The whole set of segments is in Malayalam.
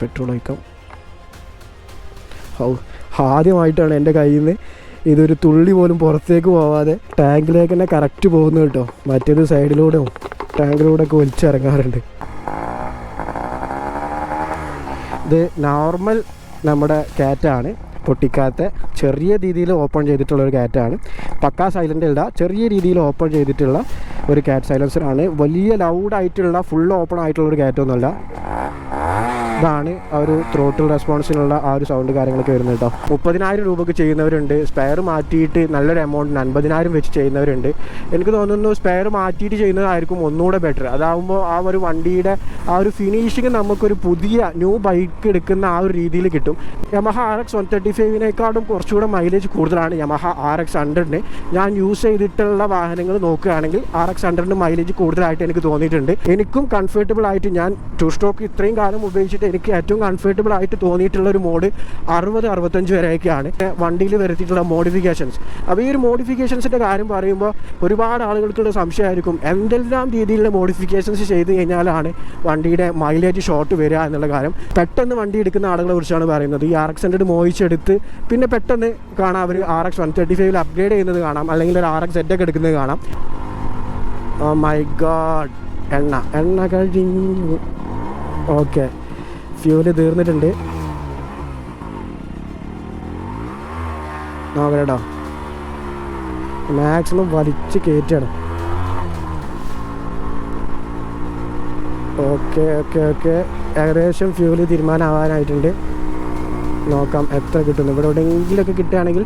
പെട്രോൾ ഒഴിക്കാം ആദ്യമായിട്ടാണ് എന്റെ കയ്യിൽ നിന്ന് ഇതൊരു തുള്ളി പോലും പുറത്തേക്ക് പോവാതെ ടാങ്കിലേക്ക് തന്നെ കറക്റ്റ് പോകുന്നു കേട്ടോ. മറ്റേത് സൈഡിലൂടെയും ടാങ്കിലൂടെ ഒക്കെ ഒലിച്ചിറങ്ങാറുണ്ട് ഇത് നോർമൽ നമ്മുടെ കാറ്റാണ് പൊട്ടിക്കാത്ത ചെറിയ രീതിയിൽ ഓപ്പൺ ചെയ്തിട്ടുള്ള ഒരു കാറ്റാണ് പക്കാ സൈലന്റ് അല്ല ചെറിയ രീതിയിൽ ഓപ്പൺ ചെയ്തിട്ടുള്ള ഒരു കാറ്റ് സൈലൻസറാണ്. വലിയ ലൗഡായിട്ടുള്ള ഫുൾ ഓപ്പൺ ആയിട്ടുള്ള ഒരു കാറ്റൊന്നുമല്ല ഇതാണ് ആ ഒരു ത്രോട്ടിൽ റെസ്പോൺസിനുള്ള ആ ഒരു സൗണ്ട് കാര്യങ്ങളൊക്കെ വരുന്നത് കേട്ടോ മുപ്പതിനായിരം രൂപയ്ക്ക് ചെയ്യുന്നവരുണ്ട്. സ്പെയർ മാറ്റിയിട്ട് നല്ലൊരു എമൗണ്ടിന് അൻപതിനായിരം വെച്ച് ചെയ്യുന്നവരുണ്ട്. എനിക്ക് തോന്നുന്നു സ്പെയർ മാറ്റിയിട്ട് ചെയ്യുന്നതായിരിക്കും ഒന്നുകൂടെ ബെറ്റർ അതാവുമ്പോൾ ആ ഒരു വണ്ടിയുടെ ആ ഒരു ഫിനിഷിങ് നമുക്കൊരു പുതിയ ന്യൂ ബൈക്ക് എടുക്കുന്ന ആ ഒരു രീതിയിൽ കിട്ടും. Yamaha R X one thirty ഫൈവിനേക്കാളും കുറച്ചുകൂടെ മൈലേജ് കൂടുതലാണ് യമഹ ആർ എക്സ് ഹൺഡ്രഡിന് ഞാൻ യൂസ് ചെയ്തിട്ടുള്ള വാഹനങ്ങൾ നോക്കുകയാണെങ്കിൽ ആർ എക്സ് ഹൺഡ്രഡിന് മൈലേജ് കൂടുതലായിട്ട് എനിക്ക് തോന്നിയിട്ടുണ്ട്. എനിക്കും കംഫർട്ടബിൾ ആയിട്ട് ഞാൻ ടു സ്റ്റോക്ക് ഇത്രയും കാലം ഉപയോഗിച്ചിട്ട് എനിക്ക് ഏറ്റവും കംഫർട്ടബിൾ ആയിട്ട് തോന്നിയിട്ടുള്ള ഒരു മോഡ് അറുപത് അറുപത്തഞ്ച് വരെയൊക്കെയാണ്. വണ്ടിയിൽ വരുത്തിയിട്ടുള്ള മോഡിഫിക്കേഷൻസ് അപ്പോൾ ഈ ഒരു മോഡിഫിക്കേഷൻസിന്റെ കാര്യം പറയുമ്പോൾ ഒരുപാട് ആളുകൾക്കുള്ള സംശയമായിരിക്കും. എന്തെല്ലാം രീതിയിലുള്ള മോഡിഫിക്കേഷൻസ് ചെയ്ത് കഴിഞ്ഞാലാണ് വണ്ടിയുടെ മൈലേജ് ഷോർട്ട് വരിക എന്നുള്ള കാര്യം. പെട്ടെന്ന് വണ്ടി എടുക്കുന്ന ആളുകളെ കുറിച്ചാണ് പറയുന്നത്. ഈ ആർ എക്സ് ഹൺഡ്രഡ് മോയിച്ചെടുത്ത് പിന്നെ പെട്ടെന്ന് കാണാം അവർ ആർ എക്സ് വൺ തേർട്ടി ഫൈവിൽ അപ്ഗ്രേഡ് ചെയ്യുന്നത് കാണാം. അല്ലെങ്കിൽ ഒരു ആർ എക്സ് ഒക്കെ എടുക്കുന്നത് കാണാം. മൈ ഗാഡ് എണ്ണ. എണ്ണ കഴിഞ്ഞു. ഓക്കെ ഫ്യൂൽ തീർന്നിട്ടുണ്ട്. നോക്കട്ടോ മാക്സിമം വലിച്ച് കയറ്റാണ് ഓക്കെ ഓക്കെ ഓക്കെ ഏകദേശം ഫ്യൂൽ തീരുമാനമാവാനായിട്ടുണ്ട്. നോക്കാം എത്ര കിട്ടുന്നു? ഇവിടെ എവിടെയെങ്കിലുമൊക്കെ കിട്ടുകയാണെങ്കിൽ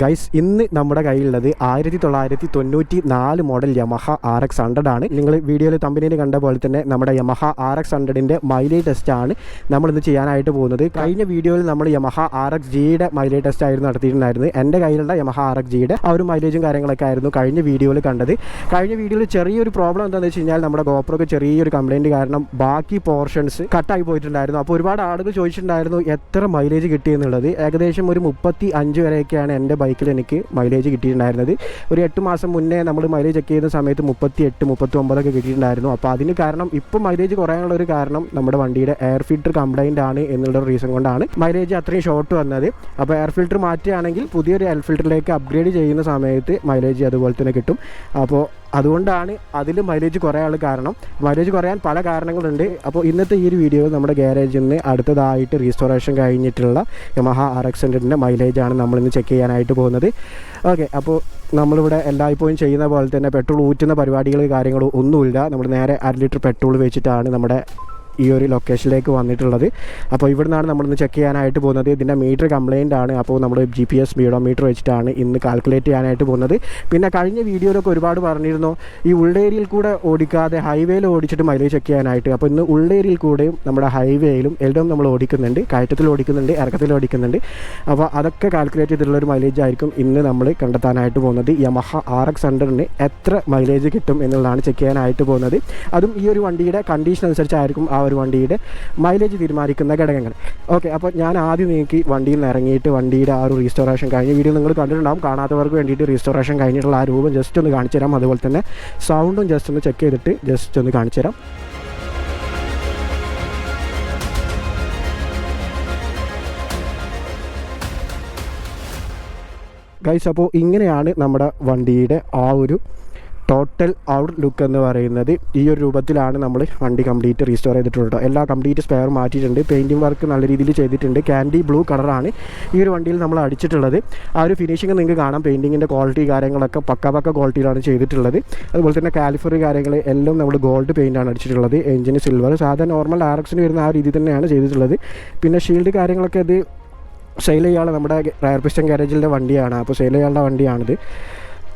ഗൈസ് ഇന്ന് നമ്മുടെ കയ്യിലുള്ളത് ആയിരത്തി തൊള്ളായിരത്തി തൊണ്ണൂറ്റി നാല് model Yamaha R X hundred ആണ്. നിങ്ങൾ വീഡിയോയിൽ കമ്പനിയിൽ കണ്ട പോലെ തന്നെ നമ്മുടെ യമഹ ആർ എക്സ് ഹൺഡ്രഡിന്റെ മൈലേജ് ടെസ്റ്റ് ആണ് നമ്മൾ ഇന്ന് ചെയ്യാനായിട്ട് പോകുന്നത്. കഴിഞ്ഞ വീഡിയോയിൽ നമ്മൾ യമഹ ആർ എക്സ് ജിയുടെ മൈലേജ് ടെസ്റ്റ് ആയിരുന്നു നടത്തിയിട്ടുണ്ടായിരുന്നത്. എന്റെ കയ്യിലുള്ള യമഹ ആർ എക്സ് ജിയുടെ ആ ഒരു മൈലേജും കാര്യങ്ങളൊക്കെ ആയിരുന്നു കഴിഞ്ഞ വീഡിയോയിൽ കണ്ടത്. കഴിഞ്ഞ വീഡിയോയിൽ ചെറിയൊരു പ്രോബ്ലം എന്താണെന്ന് വെച്ച് കഴിഞ്ഞാൽ നമ്മുടെ ഗോപ്രോക്ക് ചെറിയൊരു കംപ്ലൈന്റ് കാരണം ബാക്കി പോർഷൻസ് കട്ടായി പോയിട്ടുണ്ടായിരുന്നു. അപ്പോൾ ഒരുപാട് ആളുകൾ ചോദിച്ചിട്ടുണ്ടായിരുന്നു എത്ര മൈലേജ് കിട്ടിയെന്നുള്ളത് ഏകദേശം ഒരു മുപ്പത്തി അഞ്ച് വരെയൊക്കെയാണ് എന്റെ ബൈക്കിൽ എനിക്ക് മൈലേജ് കിട്ടിയിട്ടുണ്ടായിരുന്നത്. ഒരു എട്ട് മാസം മുന്നേ നമ്മൾ മൈലേജ് ചെക്ക് ചെയ്യുന്ന സമയത്ത് മുപ്പത്തി എട്ട് മുപ്പത്തി ഒമ്പതൊക്കെ കിട്ടിയിട്ടുണ്ടായിരുന്നു. അപ്പോൾ അതിന് കാരണം ഇപ്പോൾ മൈലേജ് കുറയാനുള്ള ഒരു കാരണം നമ്മുടെ വണ്ടിയുടെ എയർ ഫിൽറ്റർ കംപ്ലൈന്റ് ആണ് എന്നുള്ള റീസൺ കൊണ്ടാണ് മൈലേജ് അത്രയും ഷോർട്ട് വന്നത്. അപ്പോൾ എയർ ഫിൽറ്റർ മാറ്റുകയാണെങ്കിൽ പുതിയൊരു എയർ ഫിൽറ്ററിലേക്ക് അപ്ഗ്രേഡ് ചെയ്യുന്ന സമയത്ത് മൈലേജ് അതുപോലെ തന്നെ കിട്ടും. അപ്പോൾ അതുകൊണ്ടാണ് അതിൽ മൈലേജ് കുറയാനുള്ള കാരണം. മൈലേജ് കുറയാൻ പല കാരണങ്ങളുണ്ട്. അപ്പോൾ ഇന്നത്തെ ഈ ഒരു വീഡിയോയിൽ നമ്മുടെ ഗ്യാരേജിൽ നിന്ന് അടുത്തതായിട്ട് റീസ്റ്റോറേഷൻ കഴിഞ്ഞിട്ടുള്ള യമഹ ആർ എക്സ് ഹൺഡ്രഡിന്റെ മൈലേജാണ് നമ്മളിന്ന് ചെക്ക് ചെയ്യാനായിട്ട് പോകുന്നത്. ഓക്കെ അപ്പോൾ നമ്മളിവിടെ എല്ലായ്പ്പോഴും ചെയ്യുന്ന പോലെ തന്നെ പെട്രോൾ ഊറ്റുന്ന പരിപാടികൾ കാര്യങ്ങളും ഒന്നുമില്ല. നമ്മൾ നേരെ അര ലിറ്റർ പെട്രോൾ വെച്ചിട്ടാണ് നമ്മുടെ ഈ ഒരു ലൊക്കേഷനിലേക്ക് വന്നിട്ടുള്ളത്. അപ്പോൾ ഇവിടുന്നാണ് നമ്മളിന്ന് ചെക്ക് ചെയ്യാനായിട്ട് പോകുന്നത്. ഇതിന്റെ മീറ്റർ കംപ്ലൈന്റ് ആണ്. അപ്പോൾ നമ്മൾ G P S speedometer വെച്ചിട്ടാണ് ഇന്ന് കാൽക്കുലേറ്റ് ചെയ്യാനായിട്ട് പോകുന്നത്. പിന്നെ കഴിഞ്ഞ വീഡിയോയിലൊക്കെ ഒരുപാട് പറഞ്ഞിരുന്നു. ഈ ഉള്ളേരിയയിൽ കൂടെ ഓടിക്കാതെ ഹൈവേയിൽ ഓടിച്ചിട്ട് മൈലേജ് ചെക്ക് ചെയ്യാനായിട്ട്. അപ്പോൾ ഇന്ന് ഉള്ളേരിയയിൽ കൂടെയും നമ്മുടെ ഹൈവേയിലും എല്ലാം നമ്മൾ ഓടിക്കുന്നുണ്ട്. കയറ്റത്തിൽ ഓടിക്കുന്നുണ്ട് ഇറക്കത്തിൽ ഓടിക്കുന്നുണ്ട്. അപ്പോൾ അതൊക്കെ കാൽക്കുലേറ്റ് ചെയ്തിട്ടുള്ള ഒരു മൈലേജ് ആയിരിക്കും ഇന്ന് നമ്മൾ കണ്ടെത്താനായിട്ട് പോകുന്നത്. യമഹ ആർ എക്സ് ഹൺഡ്രഡിന് എത്ര മൈലേജ് കിട്ടും എന്നുള്ളതാണ് ചെക്ക് ചെയ്യാനായിട്ട് പോകുന്നത്. അതും ഈ ഒരു വണ്ടിയുടെ കണ്ടീഷൻ അനുസരിച്ചായിരിക്കും ആ ഒരു വണ്ടിയുടെ മൈലേജ് തീരുമാനിക്കുന്ന ഘടകങ്ങൾ. ഓക്കെ അപ്പോൾ ഞാൻ ആദ്യം നിങ്ങൾക്ക് വണ്ടിയിൽ നിന്ന് ഇറങ്ങിയിട്ട് വണ്ടിയുടെ ആ ഒരു റീസ്റ്റോറേഷൻ കഴിഞ്ഞ വീഡിയോ നിങ്ങൾ കണ്ടിട്ടുണ്ടാവും. കാണാത്തവർക്ക് വേണ്ടിയിട്ട് റീസ്റ്റോറേഷൻ കഴിഞ്ഞിട്ടുള്ള ആ രൂപം ജസ്റ്റ് ഒന്ന് കാണിച്ചു തരാം. അതുപോലെ തന്നെ സൗണ്ടും ജസ്റ്റ് ഒന്ന് ചെക്ക് ചെയ്തിട്ട് ജസ്റ്റ് ഒന്ന് കാണിച്ചു തരാം. ഗൈസ് അപ്പോൾ ഇങ്ങനെയാണ് നമ്മുടെ വണ്ടിയുടെ ആ ഒരു ടോട്ടൽ ഔട്ട് ലുക്ക് എന്ന് പറയുന്നത് ഈ ഒരു രൂപത്തിലാണ് നമ്മൾ വണ്ടി കംപ്ലീറ്റ് റീസ്റ്റോർ ചെയ്തിട്ടുള്ളത് എല്ലാ കംപ്ലീറ്റ് സ്പെയർ മാറ്റിയിട്ടുണ്ട്. പെയിന്റിംഗ് വർക്ക് നല്ല രീതിയിൽ ചെയ്തിട്ടുണ്ട്. ക്യാൻഡി ബ്ലൂ കളറാണ് ഈ ഒരു വണ്ടിയിൽ നമ്മൾ അടിച്ചിട്ടുള്ളത്. ആ ഒരു ഫിനിഷിങ് നിങ്ങൾക്ക് കാണാം. പെയിന്റിങ്ങിന്റെ ക്വാളിറ്റി കാര്യങ്ങളൊക്കെ പക്ക പക്ക ക്വാളിറ്റിയിലാണ് ചെയ്തിട്ടുള്ളത്. അതുപോലെ തന്നെ കാലിഫറി കാര്യങ്ങൾ എല്ലാം നമ്മൾ ഗോൾഡ് പെയിന്റാണ് അടിച്ചിട്ടുള്ളത്. എഞ്ചിന് സിൽവർ സാധാരണ നോർമൽ ആർഎക്സിന് വരുന്ന ആ രീതി തന്നെയാണ് ചെയ്തിട്ടുള്ളത്. പിന്നെ ഷീൽഡ് കാര്യങ്ങളൊക്കെ ഇത് സെയിൽ ചെയ്യാനുള്ള നമ്മുടെ റയർ പിസ്റ്റൻ ഗാരേജിന്റെ വണ്ടിയാണ്. അപ്പോൾ സെയിൽ ചെയ്യാനുള്ള വണ്ടിയാണിത്.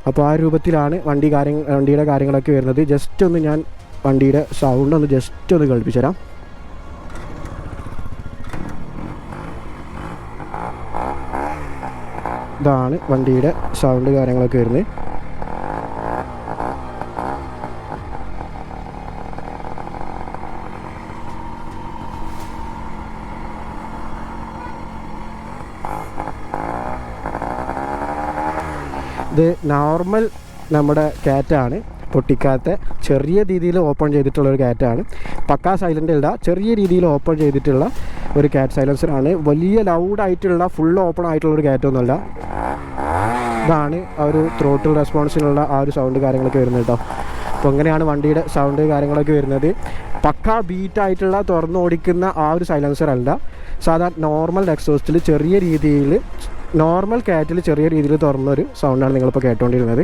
അപ്പോൾ ആ രൂപത്തിലാണ് വണ്ടി കാര്യങ്ങൾ വണ്ടിയുടെ കാര്യങ്ങളൊക്കെ വരുന്നത്. ജസ്റ്റ് ഒന്ന് ഞാൻ വണ്ടിയുടെ സൗണ്ട് ഒന്ന് ജസ്റ്റ് ഒന്ന് കേൾപ്പിച്ചു തരാം. ഇതാണ് വണ്ടിയുടെ സൗണ്ട് കാര്യങ്ങളൊക്കെ വരുന്നത്. ഇത് നോർമൽ നമ്മുടെ കാറ്റാണ് പൊട്ടിക്കാത്ത ചെറിയ രീതിയിൽ ഓപ്പൺ ചെയ്തിട്ടുള്ള ഒരു കാറ്റാണ് പക്കാ സൈലന്റ് അല്ല ചെറിയ രീതിയിൽ ഓപ്പൺ ചെയ്തിട്ടുള്ള ഒരു കാറ്റ് സൈലൻസറാണ് വലിയ ലൗഡായിട്ടുള്ള ഫുൾ ഓപ്പൺ ആയിട്ടുള്ള ഒരു കാറ്റൊന്നുമല്ല ഇതാണ് ആ ഒരു ത്രോട്ടിൽ റെസ്പോൺസിനുള്ള ആ ഒരു സൗണ്ട് കാര്യങ്ങളൊക്കെ വരുന്നത് കേട്ടോ അപ്പോൾ അങ്ങനെയാണ് വണ്ടിയുടെ സൗണ്ട് കാര്യങ്ങളൊക്കെ വരുന്നത്. പക്ക ബീറ്റായിട്ടുള്ള തുറന്നോടിക്കുന്ന ആ ഒരു സൈലൻസർ അല്ല. സാധാരണ നോർമൽ എക്സോസ്റ്റിൽ ചെറിയ രീതിയിൽ നോർമൽ കാറ്റിൽ ചെറിയ രീതിയിൽ തുറന്നൊരു സൗണ്ടാണ് നിങ്ങളിപ്പോൾ കേട്ടുകൊണ്ടിരുന്നത്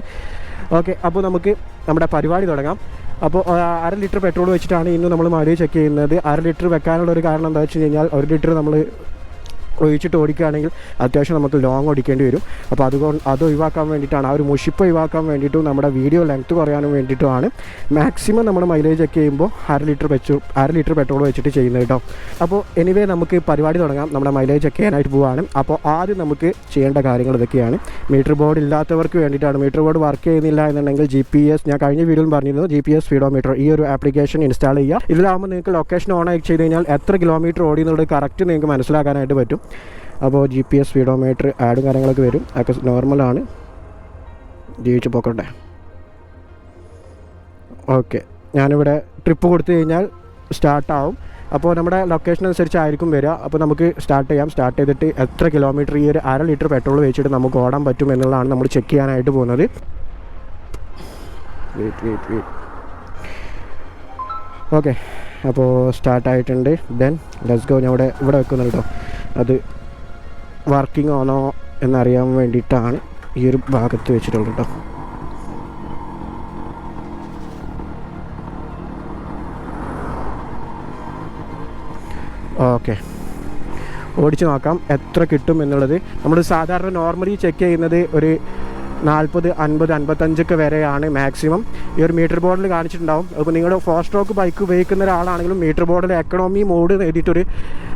ഓക്കെ അപ്പോൾ നമുക്ക് നമ്മുടെ പരിപാടി തുടങ്ങാം. അപ്പോൾ അര ലിറ്റർ പെട്രോൾ വെച്ചിട്ടാണ് ഇന്ന് നമ്മൾ മൈലേജ് ചെക്ക് ചെയ്യുന്നത്. അര ലിറ്റർ വെക്കാനുള്ള ഒരു കാരണം എന്താ വെച്ച് കഴിഞ്ഞാൽ ഒരു ലിറ്റർ നമ്മൾ ഒഴിച്ചിട്ട് ഓടിക്കുകയാണെങ്കിൽ അത്യാവശ്യം നമുക്ക് ലോങ് ഓടിക്കേണ്ടി വരും. അപ്പോൾ അതുകൊണ്ട് അത് ഒഴിവാക്കാൻ വേണ്ടിയിട്ടാണ്. ആ ഒരു മുഷിപ്പ് ഒഴിവാക്കാൻ വേണ്ടിയിട്ടും നമ്മുടെ വീഡിയോ ലെങ്ത് കുറയാനും വേണ്ടിയിട്ടുമാണ്. മാക്സിമം നമ്മൾ മൈലേജ് ഒക്കെ ചെയ്യുമ്പോൾ അര ലിറ്റർ വെച്ചു അര ലിറ്റർ പെട്രോൾ വെച്ചിട്ട് ചെയ്യുന്നത് കേട്ടോ അപ്പോൾ എനിവേ നമുക്ക് പരിപാടി തുടങ്ങാം. നമ്മുടെ മൈലേജ് ഒക്കെ ചെയ്യാനായിട്ട് പോവുകയാണ് അപ്പോൾ ആദ്യം നമുക്ക് ചെയ്യേണ്ട കാര്യങ്ങൾ ഇതൊക്കെയാണ്. മീറ്റർ ബോർഡ് ഇല്ലാത്തവർക്ക് വേണ്ടിയിട്ടാണ്. മീറ്റർ ബോർഡ് വർക്ക് ചെയ്യുന്നില്ല എന്നുണ്ടെങ്കിൽ ജി പി എസ് ഞാൻ കഴിഞ്ഞ വീഡിയോയിൽ പറഞ്ഞിരുന്നു ജി പി എസ് സ്പീഡോമീറ്റർ ഈ ഒരു ആപ്ലിക്കേഷൻ ഇൻസ്റ്റാൾ ചെയ്യുക. ഇതിലാകുമ്പോൾ നിങ്ങൾക്ക് ലൊക്കേഷൻ ഓൺ ആയി ചെയ്ത് കഴിഞ്ഞാൽ എത്ര കിലോമീറ്റർ ഓടി എന്നുള്ളത് കറക്റ്റ് നിങ്ങൾക്ക് മനസ്സിലാക്കാനായിട്ട് പറ്റും. അപ്പോൾ ജി പി എസ് സ്പീഡോമീറ്റർ ആഡും കാര്യങ്ങളൊക്കെ വരും. അതൊക്കെ നോർമലാണ് ജീവിച്ച് പോക്കട്ടെ. ഓക്കെ ഞാനിവിടെ ട്രിപ്പ് കൊടുത്തു കഴിഞ്ഞാൽ സ്റ്റാർട്ടാവും അപ്പോൾ നമ്മുടെ ലൊക്കേഷൻ അനുസരിച്ചായിരിക്കും വരിക. അപ്പോൾ നമുക്ക് സ്റ്റാർട്ട് ചെയ്യാം. സ്റ്റാർട്ട് ചെയ്തിട്ട് എത്ര കിലോമീറ്റർ ഈ ഒരു അര ലിറ്റർ പെട്രോൾ വെച്ചിട്ട് നമുക്ക് ഓടാൻ പറ്റും എന്നുള്ളതാണ് നമ്മൾ ചെക്ക് ചെയ്യാനായിട്ട് പോകുന്നത്. ഓക്കെ അപ്പോൾ സ്റ്റാർട്ടായിട്ടുണ്ട് ദെൻ ലെറ്റ്സ് ഗോ ഞാൻ ഇവിടെ ഇവിടെ വെക്കുന്നുണ്ട് കേട്ടോ അത് വർക്കിംഗ് ആണോ എന്നറിയാൻ വേണ്ടിയിട്ടാണ് ഈ ഒരു ഭാഗത്ത് വെച്ചിട്ടുള്ളത് കേട്ടോ ഓക്കെ ഓടിച്ച് നോക്കാം എത്ര കിട്ടും എന്നുള്ളത്. നമ്മൾ സാധാരണ നോർമലി ചെക്ക് ചെയ്യുന്നത് ഒരു നാൽപ്പത് അൻപത് അൻപത്തഞ്ചൊക്കെ വരെയാണ് മാക്സിമം ഈ ഒരു മീറ്റർ ബോർഡിൽ കാണിച്ചിട്ടുണ്ടാവും. അപ്പോൾ നിങ്ങൾ ഫോർ സ്ട്രോക്ക് ബൈക്ക് ഉപയോഗിക്കുന്ന ഒരാളാണെങ്കിലും മീറ്റർ ബോർഡിൽ എക്കണോമി മോഡ് എഴുതിയിട്ടൊരു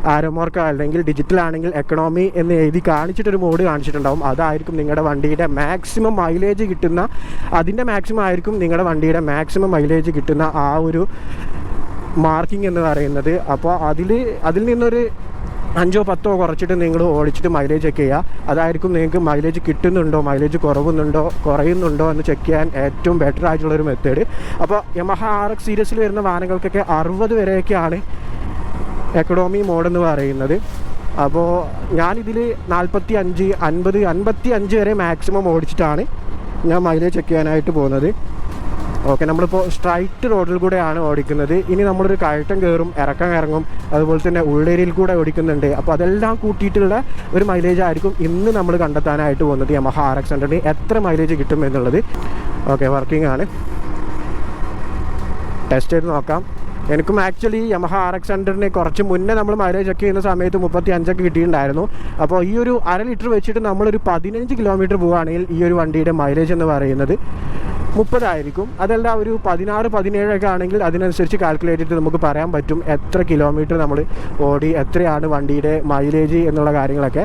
ആരോമാർക്ക് അല്ലെങ്കിൽ ഡിജിറ്റൽ ആണെങ്കിൽ എക്കണോമി എന്ന് എഴുതി കാണിച്ചിട്ടൊരു മോഡ് കാണിച്ചിട്ടുണ്ടാവും. അതായിരിക്കും നിങ്ങളുടെ വണ്ടിയുടെ മാക്സിമം മൈലേജ് കിട്ടുന്ന അതിന്റെ മാക്സിമം ആയിരിക്കും നിങ്ങളുടെ വണ്ടിയുടെ മാക്സിമം മൈലേജ് കിട്ടുന്ന ആ ഒരു മാർക്കിംഗ് എന്ന് പറയുന്നത്. അപ്പോൾ അതിൽ അതിൽ നിന്നൊരു അഞ്ചോ പത്തോ കുറച്ചിട്ട് നിങ്ങൾ ഓടിച്ചിട്ട് മൈലേജ് ചെക്ക് ചെയ്യുക. അതായിരിക്കും നിങ്ങൾക്ക് മൈലേജ് കിട്ടുന്നുണ്ടോ? മൈലേജ് കുറവുന്നുണ്ടോ? കുറയുന്നുണ്ടോ എന്ന് ചെക്ക് ചെയ്യാൻ ഏറ്റവും ബെറ്റർ ആയിട്ടുള്ളൊരു മെത്തേഡ് അപ്പോൾ യമഹ ആർ എക്സ് സീരീസിൽ വരുന്ന വാഹനങ്ങൾക്കൊക്കെ അറുപത് വരെയൊക്കെയാണ് എക്കണോമി മോഡെന്ന് പറയുന്നത്. അപ്പോൾ ഞാനിതിൽ നാൽപ്പത്തി അഞ്ച് അൻപത് അൻപത്തി അഞ്ച് വരെ മാക്സിമം ഓടിച്ചിട്ടാണ് ഞാൻ മൈലേജ് ചെക്ക് ചെയ്യാനായിട്ട് പോകുന്നത്. ഓക്കെ നമ്മളിപ്പോൾ സ്ട്രൈറ്റ് റോഡിൽ കൂടെയാണ് ഓടിക്കുന്നത്. ഇനി നമ്മളൊരു കയറ്റം കയറും ഇറക്കം ഇറങ്ങും അതുപോലെ തന്നെ ഉള്ളേരിയിൽ കൂടെ ഓടിക്കുന്നുണ്ട്. അപ്പോൾ അതെല്ലാം കൂട്ടിയിട്ടുള്ള ഒരു മൈലേജ് ആയിരിക്കും ഇന്ന് നമ്മൾ കണ്ടെത്താനായിട്ട് പോകുന്നത് യമഹ ആർ എക്സ് ഹൺഡ്രഡിന് എത്ര മൈലേജ് കിട്ടും എന്നുള്ളത്. ഓക്കെ വർക്കിംഗ് ആണ്. ടെസ്റ്റ് ചെയ്ത് നോക്കാം. എനിക്കും ആക്ച്വലി യമഹ ആർ എക്സ് ഹൺഡ്രഡിനെ കുറച്ച് മുന്നേ നമ്മൾ മൈലേജ് ചെക്ക് ചെയ്യുന്ന സമയത്ത് മുപ്പത്തി അഞ്ചൊക്കെ കിട്ടിയിട്ടുണ്ടായിരുന്നു. അപ്പോൾ ഈ ഒരു അര ലിറ്റർ വെച്ചിട്ട് നമ്മളൊരു പതിനഞ്ച് കിലോമീറ്റർ പോവുകയാണെങ്കിൽ ഈ ഒരു വണ്ടിയുടെ മൈലേജ് എന്ന് പറയുന്നത് മുപ്പതായിരിക്കും. അതല്ല ഒരു പതിനാറ് പതിനേഴൊക്കെ ആണെങ്കിൽ അതിനനുസരിച്ച് കാൽക്കുലേറ്റ് ചെയ്ത് നമുക്ക് പറയാൻ പറ്റും എത്ര കിലോമീറ്റർ നമ്മൾ ഓടി എത്രയാണ് വണ്ടിയുടെ മൈലേജ് എന്നുള്ള കാര്യങ്ങളൊക്കെ.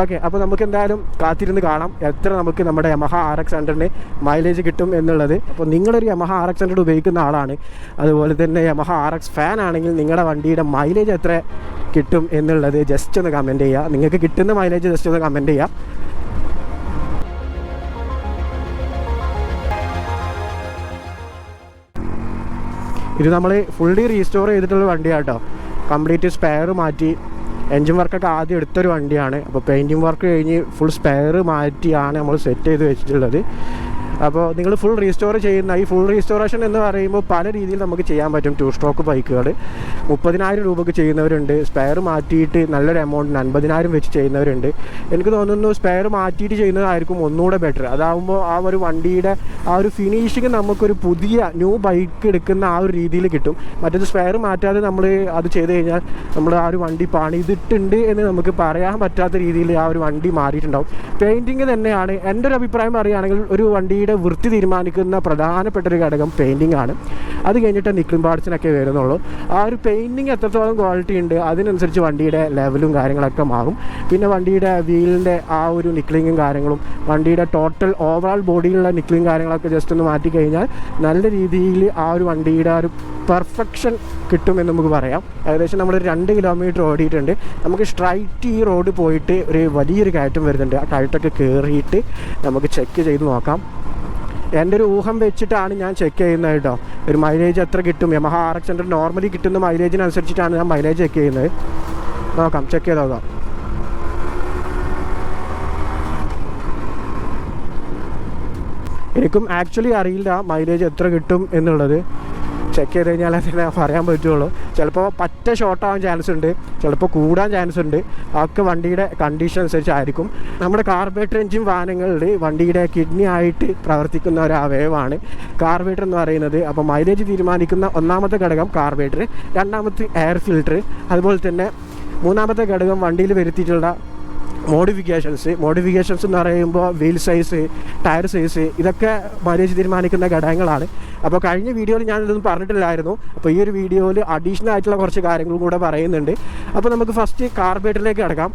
ഓക്കെ അപ്പോൾ നമുക്ക് എന്തായാലും കാത്തിരുന്ന് കാണാം എത്ര നമുക്ക് നമ്മുടെ യമഹ ആർ എക്സ് ഹൺഡ്രഡിന് മൈലേജ് കിട്ടും എന്നുള്ളത്. അപ്പോൾ നിങ്ങളൊരു യമഹ ആർ എക്സ് ഹൺഡ്രഡ് ഉപയോഗിക്കുന്ന ആളാണ്. അതുപോലെ തന്നെ യമഹ ആർ എക്സ് ഫാൻ ആണെങ്കിൽ നിങ്ങളുടെ വണ്ടിയുടെ മൈലേജ് എത്ര കിട്ടും എന്നുള്ളത് ജസ്റ്റ് ഒന്ന് കമന്റ് ചെയ്യുക. നിങ്ങൾക്ക് കിട്ടുന്ന മൈലേജ് ജസ്റ്റ് ഒന്ന് കമന്റ് ചെയ്യുക. ഇത് നമ്മൾ ഫുള്ളി റീസ്റ്റോർ ചെയ്തിട്ടുള്ള വണ്ടിയാണ് കേട്ടോ കംപ്ലീറ്റ് സ്പെയർ മാറ്റി എൻജിൻ വർക്കൊക്കെ ആദ്യം എടുത്തൊരു വണ്ടിയാണ്. അപ്പോൾ പെയിന്റിങ് വർക്ക് കഴിഞ്ഞ് ഫുൾ സ്പെയർ മാറ്റിയാണ് നമ്മൾ സെറ്റ് ചെയ്ത് വെച്ചിട്ടുള്ളത്. അപ്പോൾ നിങ്ങൾ ഫുൾ റീസ്റ്റോർ ചെയ്യുന്ന ഈ ഫുൾ റീസ്റ്റോറേഷൻ എന്ന് പറയുമ്പോൾ പല രീതിയിൽ നമുക്ക് ചെയ്യാൻ പറ്റും. ടു സ്ട്രോക്ക് ബൈക്കുകൾ മുപ്പതിനായിരം രൂപയ്ക്ക് ചെയ്യുന്നവരുണ്ട്. സ്പെയർ മാറ്റിയിട്ട് നല്ലൊരു എമൗണ്ടിന് അൻപതിനായിരം വെച്ച് ചെയ്യുന്നവരുണ്ട്. എനിക്ക് തോന്നുന്നു സ്പെയർ മാറ്റിയിട്ട് ചെയ്യുന്നതായിരിക്കും ഒന്നുകൂടെ ബെറ്റർ അതാവുമ്പോൾ ആ ഒരു വണ്ടിയുടെ ആ ഒരു ഫിനിഷിങ് നമുക്കൊരു പുതിയ ന്യൂ ബൈക്ക് എടുക്കുന്ന ആ ഒരു രീതിയിൽ കിട്ടും. മറ്റേത് സ്പെയർ മാറ്റാതെ നമ്മൾ അത് ചെയ്ത് കഴിഞ്ഞാൽ നമ്മൾ ആ ഒരു വണ്ടി പണിതിട്ടുണ്ട് എന്ന് നമുക്ക് പറയാൻ പറ്റാത്ത രീതിയിൽ ആ ഒരു വണ്ടി മാറിയിട്ടുണ്ടാവും. പെയിന്റിങ് തന്നെയാണ്. എന്റെ ഒരു അഭിപ്രായം പറയുകയാണെങ്കിൽ ഒരു വണ്ടിയുടെ വൃത്തി തീരുമാനിക്കുന്ന പ്രധാനപ്പെട്ട ഒരു ഘടകം പെയിന്റിംഗ് ആണ്. അത് കഴിഞ്ഞിട്ട് നിക്കിൾ പാർട്സിനൊക്കെ വരുന്നുള്ളൂ. ആ ഒരു പെയിന്റിങ് എത്രത്തോളം ക്വാളിറ്റി ഉണ്ട് അതിനനുസരിച്ച് വണ്ടിയുടെ ലെവലും കാര്യങ്ങളൊക്കെ മാറും. പിന്നെ വണ്ടിയുടെ വീലിന്റെ ആ ഒരു നിക്ലിങ്ങും കാര്യങ്ങളും വണ്ടിയുടെ ടോട്ടൽ ഓവറോൾ ബോഡിയിലുള്ള നിക്ലിങ് കാര്യങ്ങളൊക്കെ ജസ്റ്റ് ഒന്ന് മാറ്റി കഴിഞ്ഞാൽ നല്ല രീതിയിൽ ആ ഒരു വണ്ടിയുടെ ഒരു പെർഫെക്ഷൻ കിട്ടുമെന്ന് നമുക്ക് പറയാം. ഏകദേശം നമ്മൾ രണ്ട് കിലോമീറ്റർ ഓടിയിട്ടുണ്ട്. നമുക്ക് സ്ട്രൈറ്റ് ഈ റോഡ് പോയിട്ട് ഒരു വലിയൊരു കയറ്റം വരുന്നുണ്ട്. ആ കയറ്റമൊക്കെ കയറിയിട്ട് നമുക്ക് ചെക്ക് ചെയ്ത് നോക്കാം. എന്റെ ഒരു ഊഹം വെച്ചിട്ടാണ് ഞാൻ ചെക്ക് ചെയ്യുന്നത് കേട്ടോ. ഒരു മൈലേജ് എത്ര കിട്ടും? Yamaha R X hundred normally കിട്ടുന്ന മൈലേജിനനുസരിച്ചിട്ടാണ് ഞാൻ മൈലേജ് ചെക്ക് ചെയ്യുന്നത്. നോക്കാം ചെക്ക് ചെയ്ത് നോക്കാം. എനിക്കും ആക്ച്വലി അറിയില്ല മൈലേജ് എത്ര കിട്ടും എന്നുള്ളത്. ചെക്ക് ചെയ്ത് കഴിഞ്ഞാൽ തന്നെ പറയാൻ പറ്റുള്ളൂ. ചിലപ്പോൾ പറ്റ ഷോർട്ടാവാൻ ചാൻസ് ഉണ്ട്. ചിലപ്പോൾ കൂടാൻ ചാൻസ് ഉണ്ട്. അതൊക്കെ വണ്ടിയുടെ കണ്ടീഷൻ അനുസരിച്ചായിരിക്കും. നമ്മുടെ കാർബേറ്റർ എഞ്ചിൻ വാഹനങ്ങളിൽ വണ്ടിയുടെ കിഡ്നി ആയിട്ട് പ്രവർത്തിക്കുന്ന ഒരു അവയവമാണ്. കാർബേറ്റർ എന്ന് പറയുന്നത് അപ്പോൾ മൈലേജ് തീരുമാനിക്കുന്ന ഒന്നാമത്തെ ഘടകം കാർബേറ്റർ രണ്ടാമത്തെ എയർ ഫിൽട്ടർ അതുപോലെ തന്നെ മൂന്നാമത്തെ ഘടകം വണ്ടിയിൽ വരുത്തിയിട്ടുള്ള മോഡിഫിക്കേഷൻസ് മോഡിഫിക്കേഷൻസ് എന്ന് പറയുമ്പോൾ വീൽ സൈസ് ടയർ സൈസ് ഇതൊക്കെ മാനേജ് തീരുമാനിക്കുന്ന ഘടകങ്ങളാണ്. അപ്പോൾ കഴിഞ്ഞ വീഡിയോയിൽ ഞാൻ ഇതൊന്നും പറഞ്ഞിട്ടില്ലായിരുന്നു. അപ്പോൾ ഈ ഒരു വീഡിയോയിൽ അഡീഷണൽ ആയിട്ടുള്ള കുറച്ച് കാര്യങ്ങളും കൂടെ പറയുന്നുണ്ട്. അപ്പോൾ നമുക്ക് ഫസ്റ്റ് കാർബേറ്ററിലേക്ക് കിടക്കാം.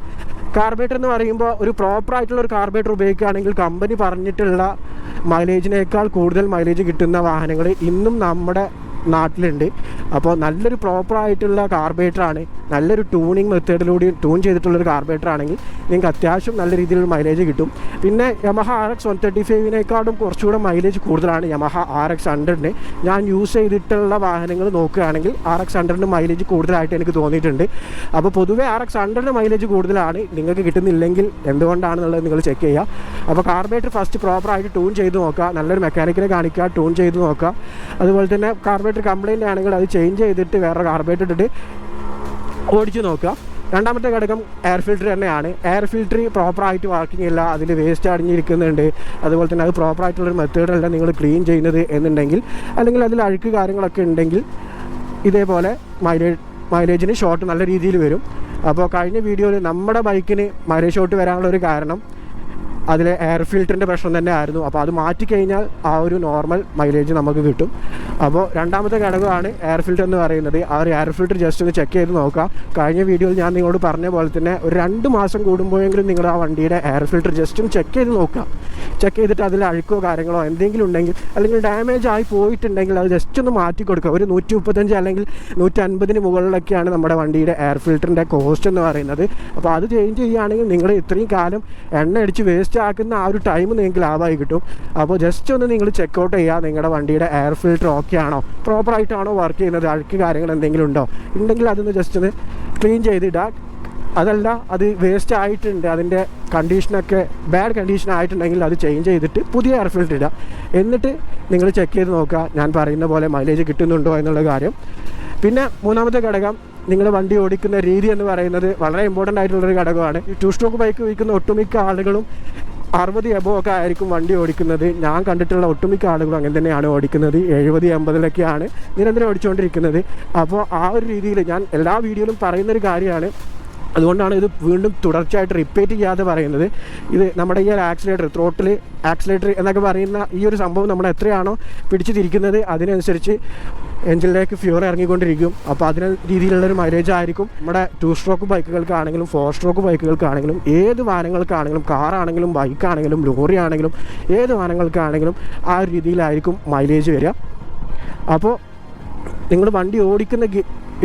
കാർബേറ്റർ എന്ന് പറയുമ്പോൾ ഒരു പ്രോപ്പർ ആയിട്ടുള്ള ഒരു കാർബേറ്റർ ഉപയോഗിക്കുകയാണെങ്കിൽ കമ്പനി പറഞ്ഞിട്ടുള്ള മൈലേജിനേക്കാൾ കൂടുതൽ മൈലേജ് കിട്ടുന്ന വാഹനങ്ങൾ ഇന്നും നമ്മുടെ നാട്ടിലുണ്ട്. അപ്പോൾ നല്ലൊരു പ്രോപ്പറായിട്ടുള്ള കാർബേറ്ററാണ് നല്ലൊരു ട്യൂണിങ് മെത്തേഡിലൂടെ ട്യൂൺ ചെയ്തിട്ടുള്ളൊരു കാർബേറ്റർ ആണെങ്കിൽ നിങ്ങൾക്ക് അത്യാവശ്യം നല്ല രീതിയിലുള്ള മൈലേജ് കിട്ടും. പിന്നെ Yamaha R X one thirty ഫൈവിനേക്കാളും കുറച്ചുകൂടെ മൈലേജ് കൂടുതലാണ് യമഹ ആർ എക്സ് ഹൺഡ്രഡിന് ഞാൻ യൂസ് ചെയ്തിട്ടുള്ള വാഹനങ്ങൾ നോക്കുകയാണെങ്കിൽ ആർ എക്സ് ഹൺഡ്രഡിന് മൈലേജ് കൂടുതലായിട്ട് എനിക്ക് തോന്നിയിട്ടുണ്ട്. അപ്പോൾ പൊതുവേ ആർ എക്സ് ഹൺഡ്രഡിന് മൈലേജ് കൂടുതലാണ്. നിങ്ങൾക്ക് കിട്ടുന്നില്ലെങ്കിൽ എന്തുകൊണ്ടാണെന്നുള്ളത് നിങ്ങൾ ചെക്ക് ചെയ്യുക. അപ്പോൾ കാർബേറ്റർ ഫസ്റ്റ് പ്രോപ്പറായിട്ട് ട്യൂൺ ചെയ്ത് നോക്കുക. നല്ലൊരു മെക്കാനിക്കിനെ കാണിക്കുക ട്യൂൺ ചെയ്ത് നോക്കുക. അതുപോലെ തന്നെ കാർബേറ്റർ കംപ്ലൈന്റ് ആണെങ്കിൽ അത് ചേഞ്ച് ചെയ്തിട്ട് വേറെ കാർബേറ്റർ ഇട്ടിട്ട് ഓടിച്ചു നോക്കുക. രണ്ടാമത്തെ ഘടകം എയർ ഫിൽറ്റർ തന്നെയാണ്. എയർ ഫിൽറ്റർ പ്രോപ്പറായിട്ട് വർക്കിംഗ് ഇല്ല അതിൽ വേസ്റ്റ് അടിഞ്ഞിരിക്കുന്നുണ്ട് അതുപോലെ തന്നെ അത് പ്രോപ്പറായിട്ടുള്ളൊരു മെത്തേഡല്ല നിങ്ങൾ ക്ലീൻ ചെയ്യുന്നത് എന്നുണ്ടെങ്കിൽ അല്ലെങ്കിൽ അതിൽ അഴുക്ക് കാര്യങ്ങളൊക്കെ ഉണ്ടെങ്കിൽ ഇതേപോലെ മൈലേജ് മൈലേജിന് ഷോട്ട് നല്ല രീതിയിൽ വരും. അപ്പോൾ കഴിഞ്ഞ വീഡിയോയിൽ നമ്മുടെ ബൈക്കിന് മൈലേജ് ഷോട്ട് വരാനുള്ള ഒരു കാരണം അതിലെ എയർ ഫിൽറ്ററിന്റെ പ്രശ്നം തന്നെ ആയിരുന്നു അപ്പോൾ അത് മാറ്റിക്കഴിഞ്ഞാൽ ആ ഒരു നോർമൽ മൈലേജ് നമുക്ക് കിട്ടും. അപ്പോൾ രണ്ടാമത്തെ ഘടകമാണ് എയർ ഫിൽറ്റർ എന്ന് പറയുന്നത്. ആ ഒരു എയർ ഫിൽറ്റർ ജസ്റ്റ് ഒന്ന് ചെക്ക് ചെയ്ത് നോക്കുക. കഴിഞ്ഞ വീഡിയോയിൽ ഞാൻ നിങ്ങളോട് പറഞ്ഞ പോലെ തന്നെ ഒരു രണ്ട് മാസം കൂടുമ്പോഴെങ്കിലും നിങ്ങൾ ആ വണ്ടിയുടെ എയർ ഫിൽറ്റർ ജസ്റ്റ് ഒന്ന് ചെക്ക് ചെയ്ത് നോക്കുക. ചെക്ക് ചെയ്തിട്ട് അതിൽ അഴുക്കോ കാര്യങ്ങളോ എന്തെങ്കിലും ഉണ്ടെങ്കിൽ അല്ലെങ്കിൽ ഡാമേജ് ആയി പോയിട്ടുണ്ടെങ്കിൽ അത് ജസ്റ്റ് ഒന്ന് മാറ്റി കൊടുക്കുക. ഒരു നൂറ്റി മുപ്പത്തഞ്ച് അല്ലെങ്കിൽ നൂറ്റി അൻപതിന് മുകളിലൊക്കെയാണ് നമ്മുടെ വണ്ടിയുടെ എയർ ഫിൽറ്ററിന്റെ കോസ്റ്റ് എന്ന് പറയുന്നത്. അപ്പോൾ അത് ചേഞ്ച് ചെയ്യുകയാണെങ്കിൽ നിങ്ങൾ ഇത്രയും കാലം എണ്ണ അടിച്ച് വേസ്റ്റ് ആക്കുന്ന ആ ഒരു ടൈം നിങ്ങൾക്ക് ലാഭമായി കിട്ടും. അപ്പോൾ ജസ്റ്റ് ഒന്ന് നിങ്ങൾ ചെക്കൗട്ട് ചെയ്യുക. നിങ്ങളുടെ വണ്ടിയുടെ എയർ ഫിൽറ്റർ ഓക്കെ ആണോ? പ്രോപ്പറായിട്ടാണോ വർക്ക് ചെയ്യുന്നത്? അഴുക്ക് കാര്യങ്ങൾ എന്തെങ്കിലും ഉണ്ടോ? ഉണ്ടെങ്കിൽ അതൊന്ന് ജസ്റ്റ് ഒന്ന് ക്ലീൻ ചെയ്തിടുക അതല്ല അത് വേസ്റ്റ് ആയിട്ടുണ്ട്. അതിന്റെ കണ്ടീഷനൊക്കെ ബാഡ് കണ്ടീഷൻ ആയിട്ടുണ്ടെങ്കിൽ അത് ചേഞ്ച് ചെയ്തിട്ട് പുതിയ എയർ ഫിൽറ്റർ ഇടുക എന്നിട്ട് നിങ്ങൾ ചെക്ക് ചെയ്ത് നോക്കുക. ഞാൻ പറയുന്ന പോലെ മൈലേജ് കിട്ടുന്നുണ്ടോ എന്നുള്ള കാര്യം. പിന്നെ മൂന്നാമത്തെ ഘടകം നിങ്ങൾ വണ്ടി ഓടിക്കുന്ന രീതി എന്ന് പറയുന്നത് വളരെ ഇമ്പോർട്ടന്റ് ആയിട്ടുള്ളൊരു ഘടകമാണ്. ഈ ടു സ്ട്രോക്ക് ബൈക്ക് ഉപയോഗിക്കുന്ന ഒട്ടുമിക്ക ആളുകളും അറുപത് എബോ ഒക്കെ ആയിരിക്കും വണ്ടി ഓടിക്കുന്നത്. ഞാൻ കണ്ടിട്ടുള്ള ഒട്ടുമിക്ക ആളുകളും അങ്ങനെ തന്നെയാണ് ഓടിക്കുന്നത്. എഴുപത് എൺപതിലൊക്കെയാണ് നിരന്തരം ഓടിച്ചുകൊണ്ടിരിക്കുന്നത്. അപ്പോൾ ആ ഒരു രീതിയിൽ ഞാൻ എല്ലാ വീഡിയോയിലും പറയുന്നൊരു കാര്യമാണ്. അതുകൊണ്ടാണ് ഇത് വീണ്ടും തുടർച്ചയായിട്ട് റിപ്പീറ്റ് ചെയ്യാതെ പറയുന്നത്. ഇത് നമ്മുടെ ഈ ഒരു ആക്സിലേറ്റർ ത്രോട്ടിൽ ആക്സിലേറ്റർ എന്നൊക്കെ പറയുന്ന ഈ ഒരു സംഭവം നമ്മൾ എത്രയാണോ പിടിച്ചു തിരിക്കുന്നത് അതിനനുസരിച്ച് എഞ്ചിനിലേക്ക് ഫ്യൂർ ഇറങ്ങിക്കൊണ്ടിരിക്കും. അപ്പോൾ അതിന് രീതിയിലുള്ളൊരു മൈലേജ് ആയിരിക്കും. നമ്മുടെ ടു സ്ട്രോക്ക് ബൈക്കുകൾക്കാണെങ്കിലും ഫോർ സ്ട്രോക്ക് ബൈക്കുകൾക്കാണെങ്കിലും ഏത് വാഹനങ്ങൾക്കാണെങ്കിലും കാറാണെങ്കിലും ബൈക്കാണെങ്കിലും ലോറി ആണെങ്കിലും ഏത് വാഹനങ്ങൾക്കാണെങ്കിലും ആ ഒരു രീതിയിലായിരിക്കും മൈലേജ് വരിക. അപ്പോൾ നിങ്ങൾ വണ്ടി ഓടിക്കുന്ന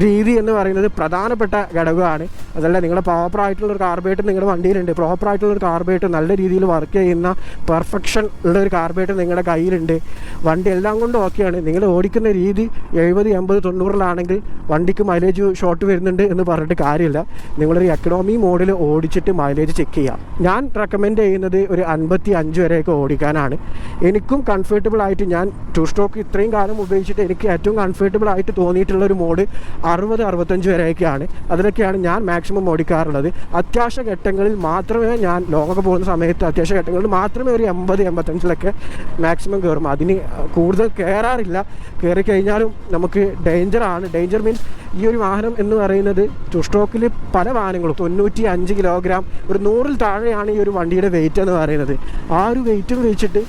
രീതി എന്ന് പറയുന്നത് പ്രധാനപ്പെട്ട ഘടകമാണ്. അതല്ല നിങ്ങളുടെ പ്രോപ്പറായിട്ടുള്ള ഒരു കാർബേറ്റർ നിങ്ങളുടെ വണ്ടിയിലുണ്ട്. പ്രോപ്പറായിട്ടുള്ള ഒരു കാർബേറ്റർ നല്ല രീതിയിൽ വർക്ക് ചെയ്യുന്ന പെർഫെക്ഷൻ ഉള്ള ഒരു കാർബേറ്റർ നിങ്ങളുടെ കയ്യിലുണ്ട്. വണ്ടി എല്ലാം കൊണ്ടും ഓക്കെയാണ് നിങ്ങൾ ഓടിക്കുന്ന രീതി എഴുപത് എൺപത് തൊണ്ണൂറിലാണെങ്കിൽ വണ്ടിക്ക് മൈലേജ് ഷോർട്ട് വരുന്നുണ്ട് എന്ന് പറഞ്ഞിട്ട് കാര്യമില്ല. നിങ്ങളൊരു എക്കണോമി മോഡിൽ ഓടിച്ചിട്ട് മൈലേജ് ചെക്ക് ചെയ്യാം. ഞാൻ റെക്കമെൻഡ് ചെയ്യുന്നത് ഒരു അൻപത്തി അഞ്ച് വരെയൊക്കെ ഓടിക്കാനാണ്. എനിക്കും കംഫർട്ടബിൾ ആയിട്ട് ഞാൻ ടു സ്ട്രോക്ക് ഇത്രയും കാലം ഉപയോഗിച്ചിട്ട് എനിക്ക് ഏറ്റവും കംഫർട്ടബിൾ ആയിട്ട് തോന്നിയിട്ടുള്ള ഒരു മോഡ് അറുപത് അറുപത്തഞ്ച് വരെയൊക്കെയാണ്. അതിലൊക്കെയാണ് ഞാൻ മാക്സിമം ഓടിക്കാറുള്ളത്. അത്യാവശ്യ ഘട്ടങ്ങളിൽ മാത്രമേ ഞാൻ ലോങ്ങൊക്കെ പോകുന്ന സമയത്ത് അത്യാവശ്യ ഘട്ടങ്ങളിൽ മാത്രമേ ഒരു എൺപത് എൺപത്തഞ്ചിലൊക്കെ മാക്സിമം കയറും. അതിന് കൂടുതൽ കയറാറില്ല. കയറി കഴിഞ്ഞാലും നമുക്ക് ഡേഞ്ചറാണ് ഡേഞ്ചർ മീൻസ് ഈ ഒരു വാഹനം എന്ന് പറയുന്നത് സ്ട്രോക്കിൽ പല വാഹനങ്ങളും തൊണ്ണൂറ്റി അഞ്ച് കിലോഗ്രാം ഒരു നൂറിൽ താഴെയാണ് ഈ ഒരു വണ്ടിയുടെ വെയിറ്റ് എന്ന് പറയുന്നത്. ആ ഒരു വെയിറ്റും വെച്ചിട്ട്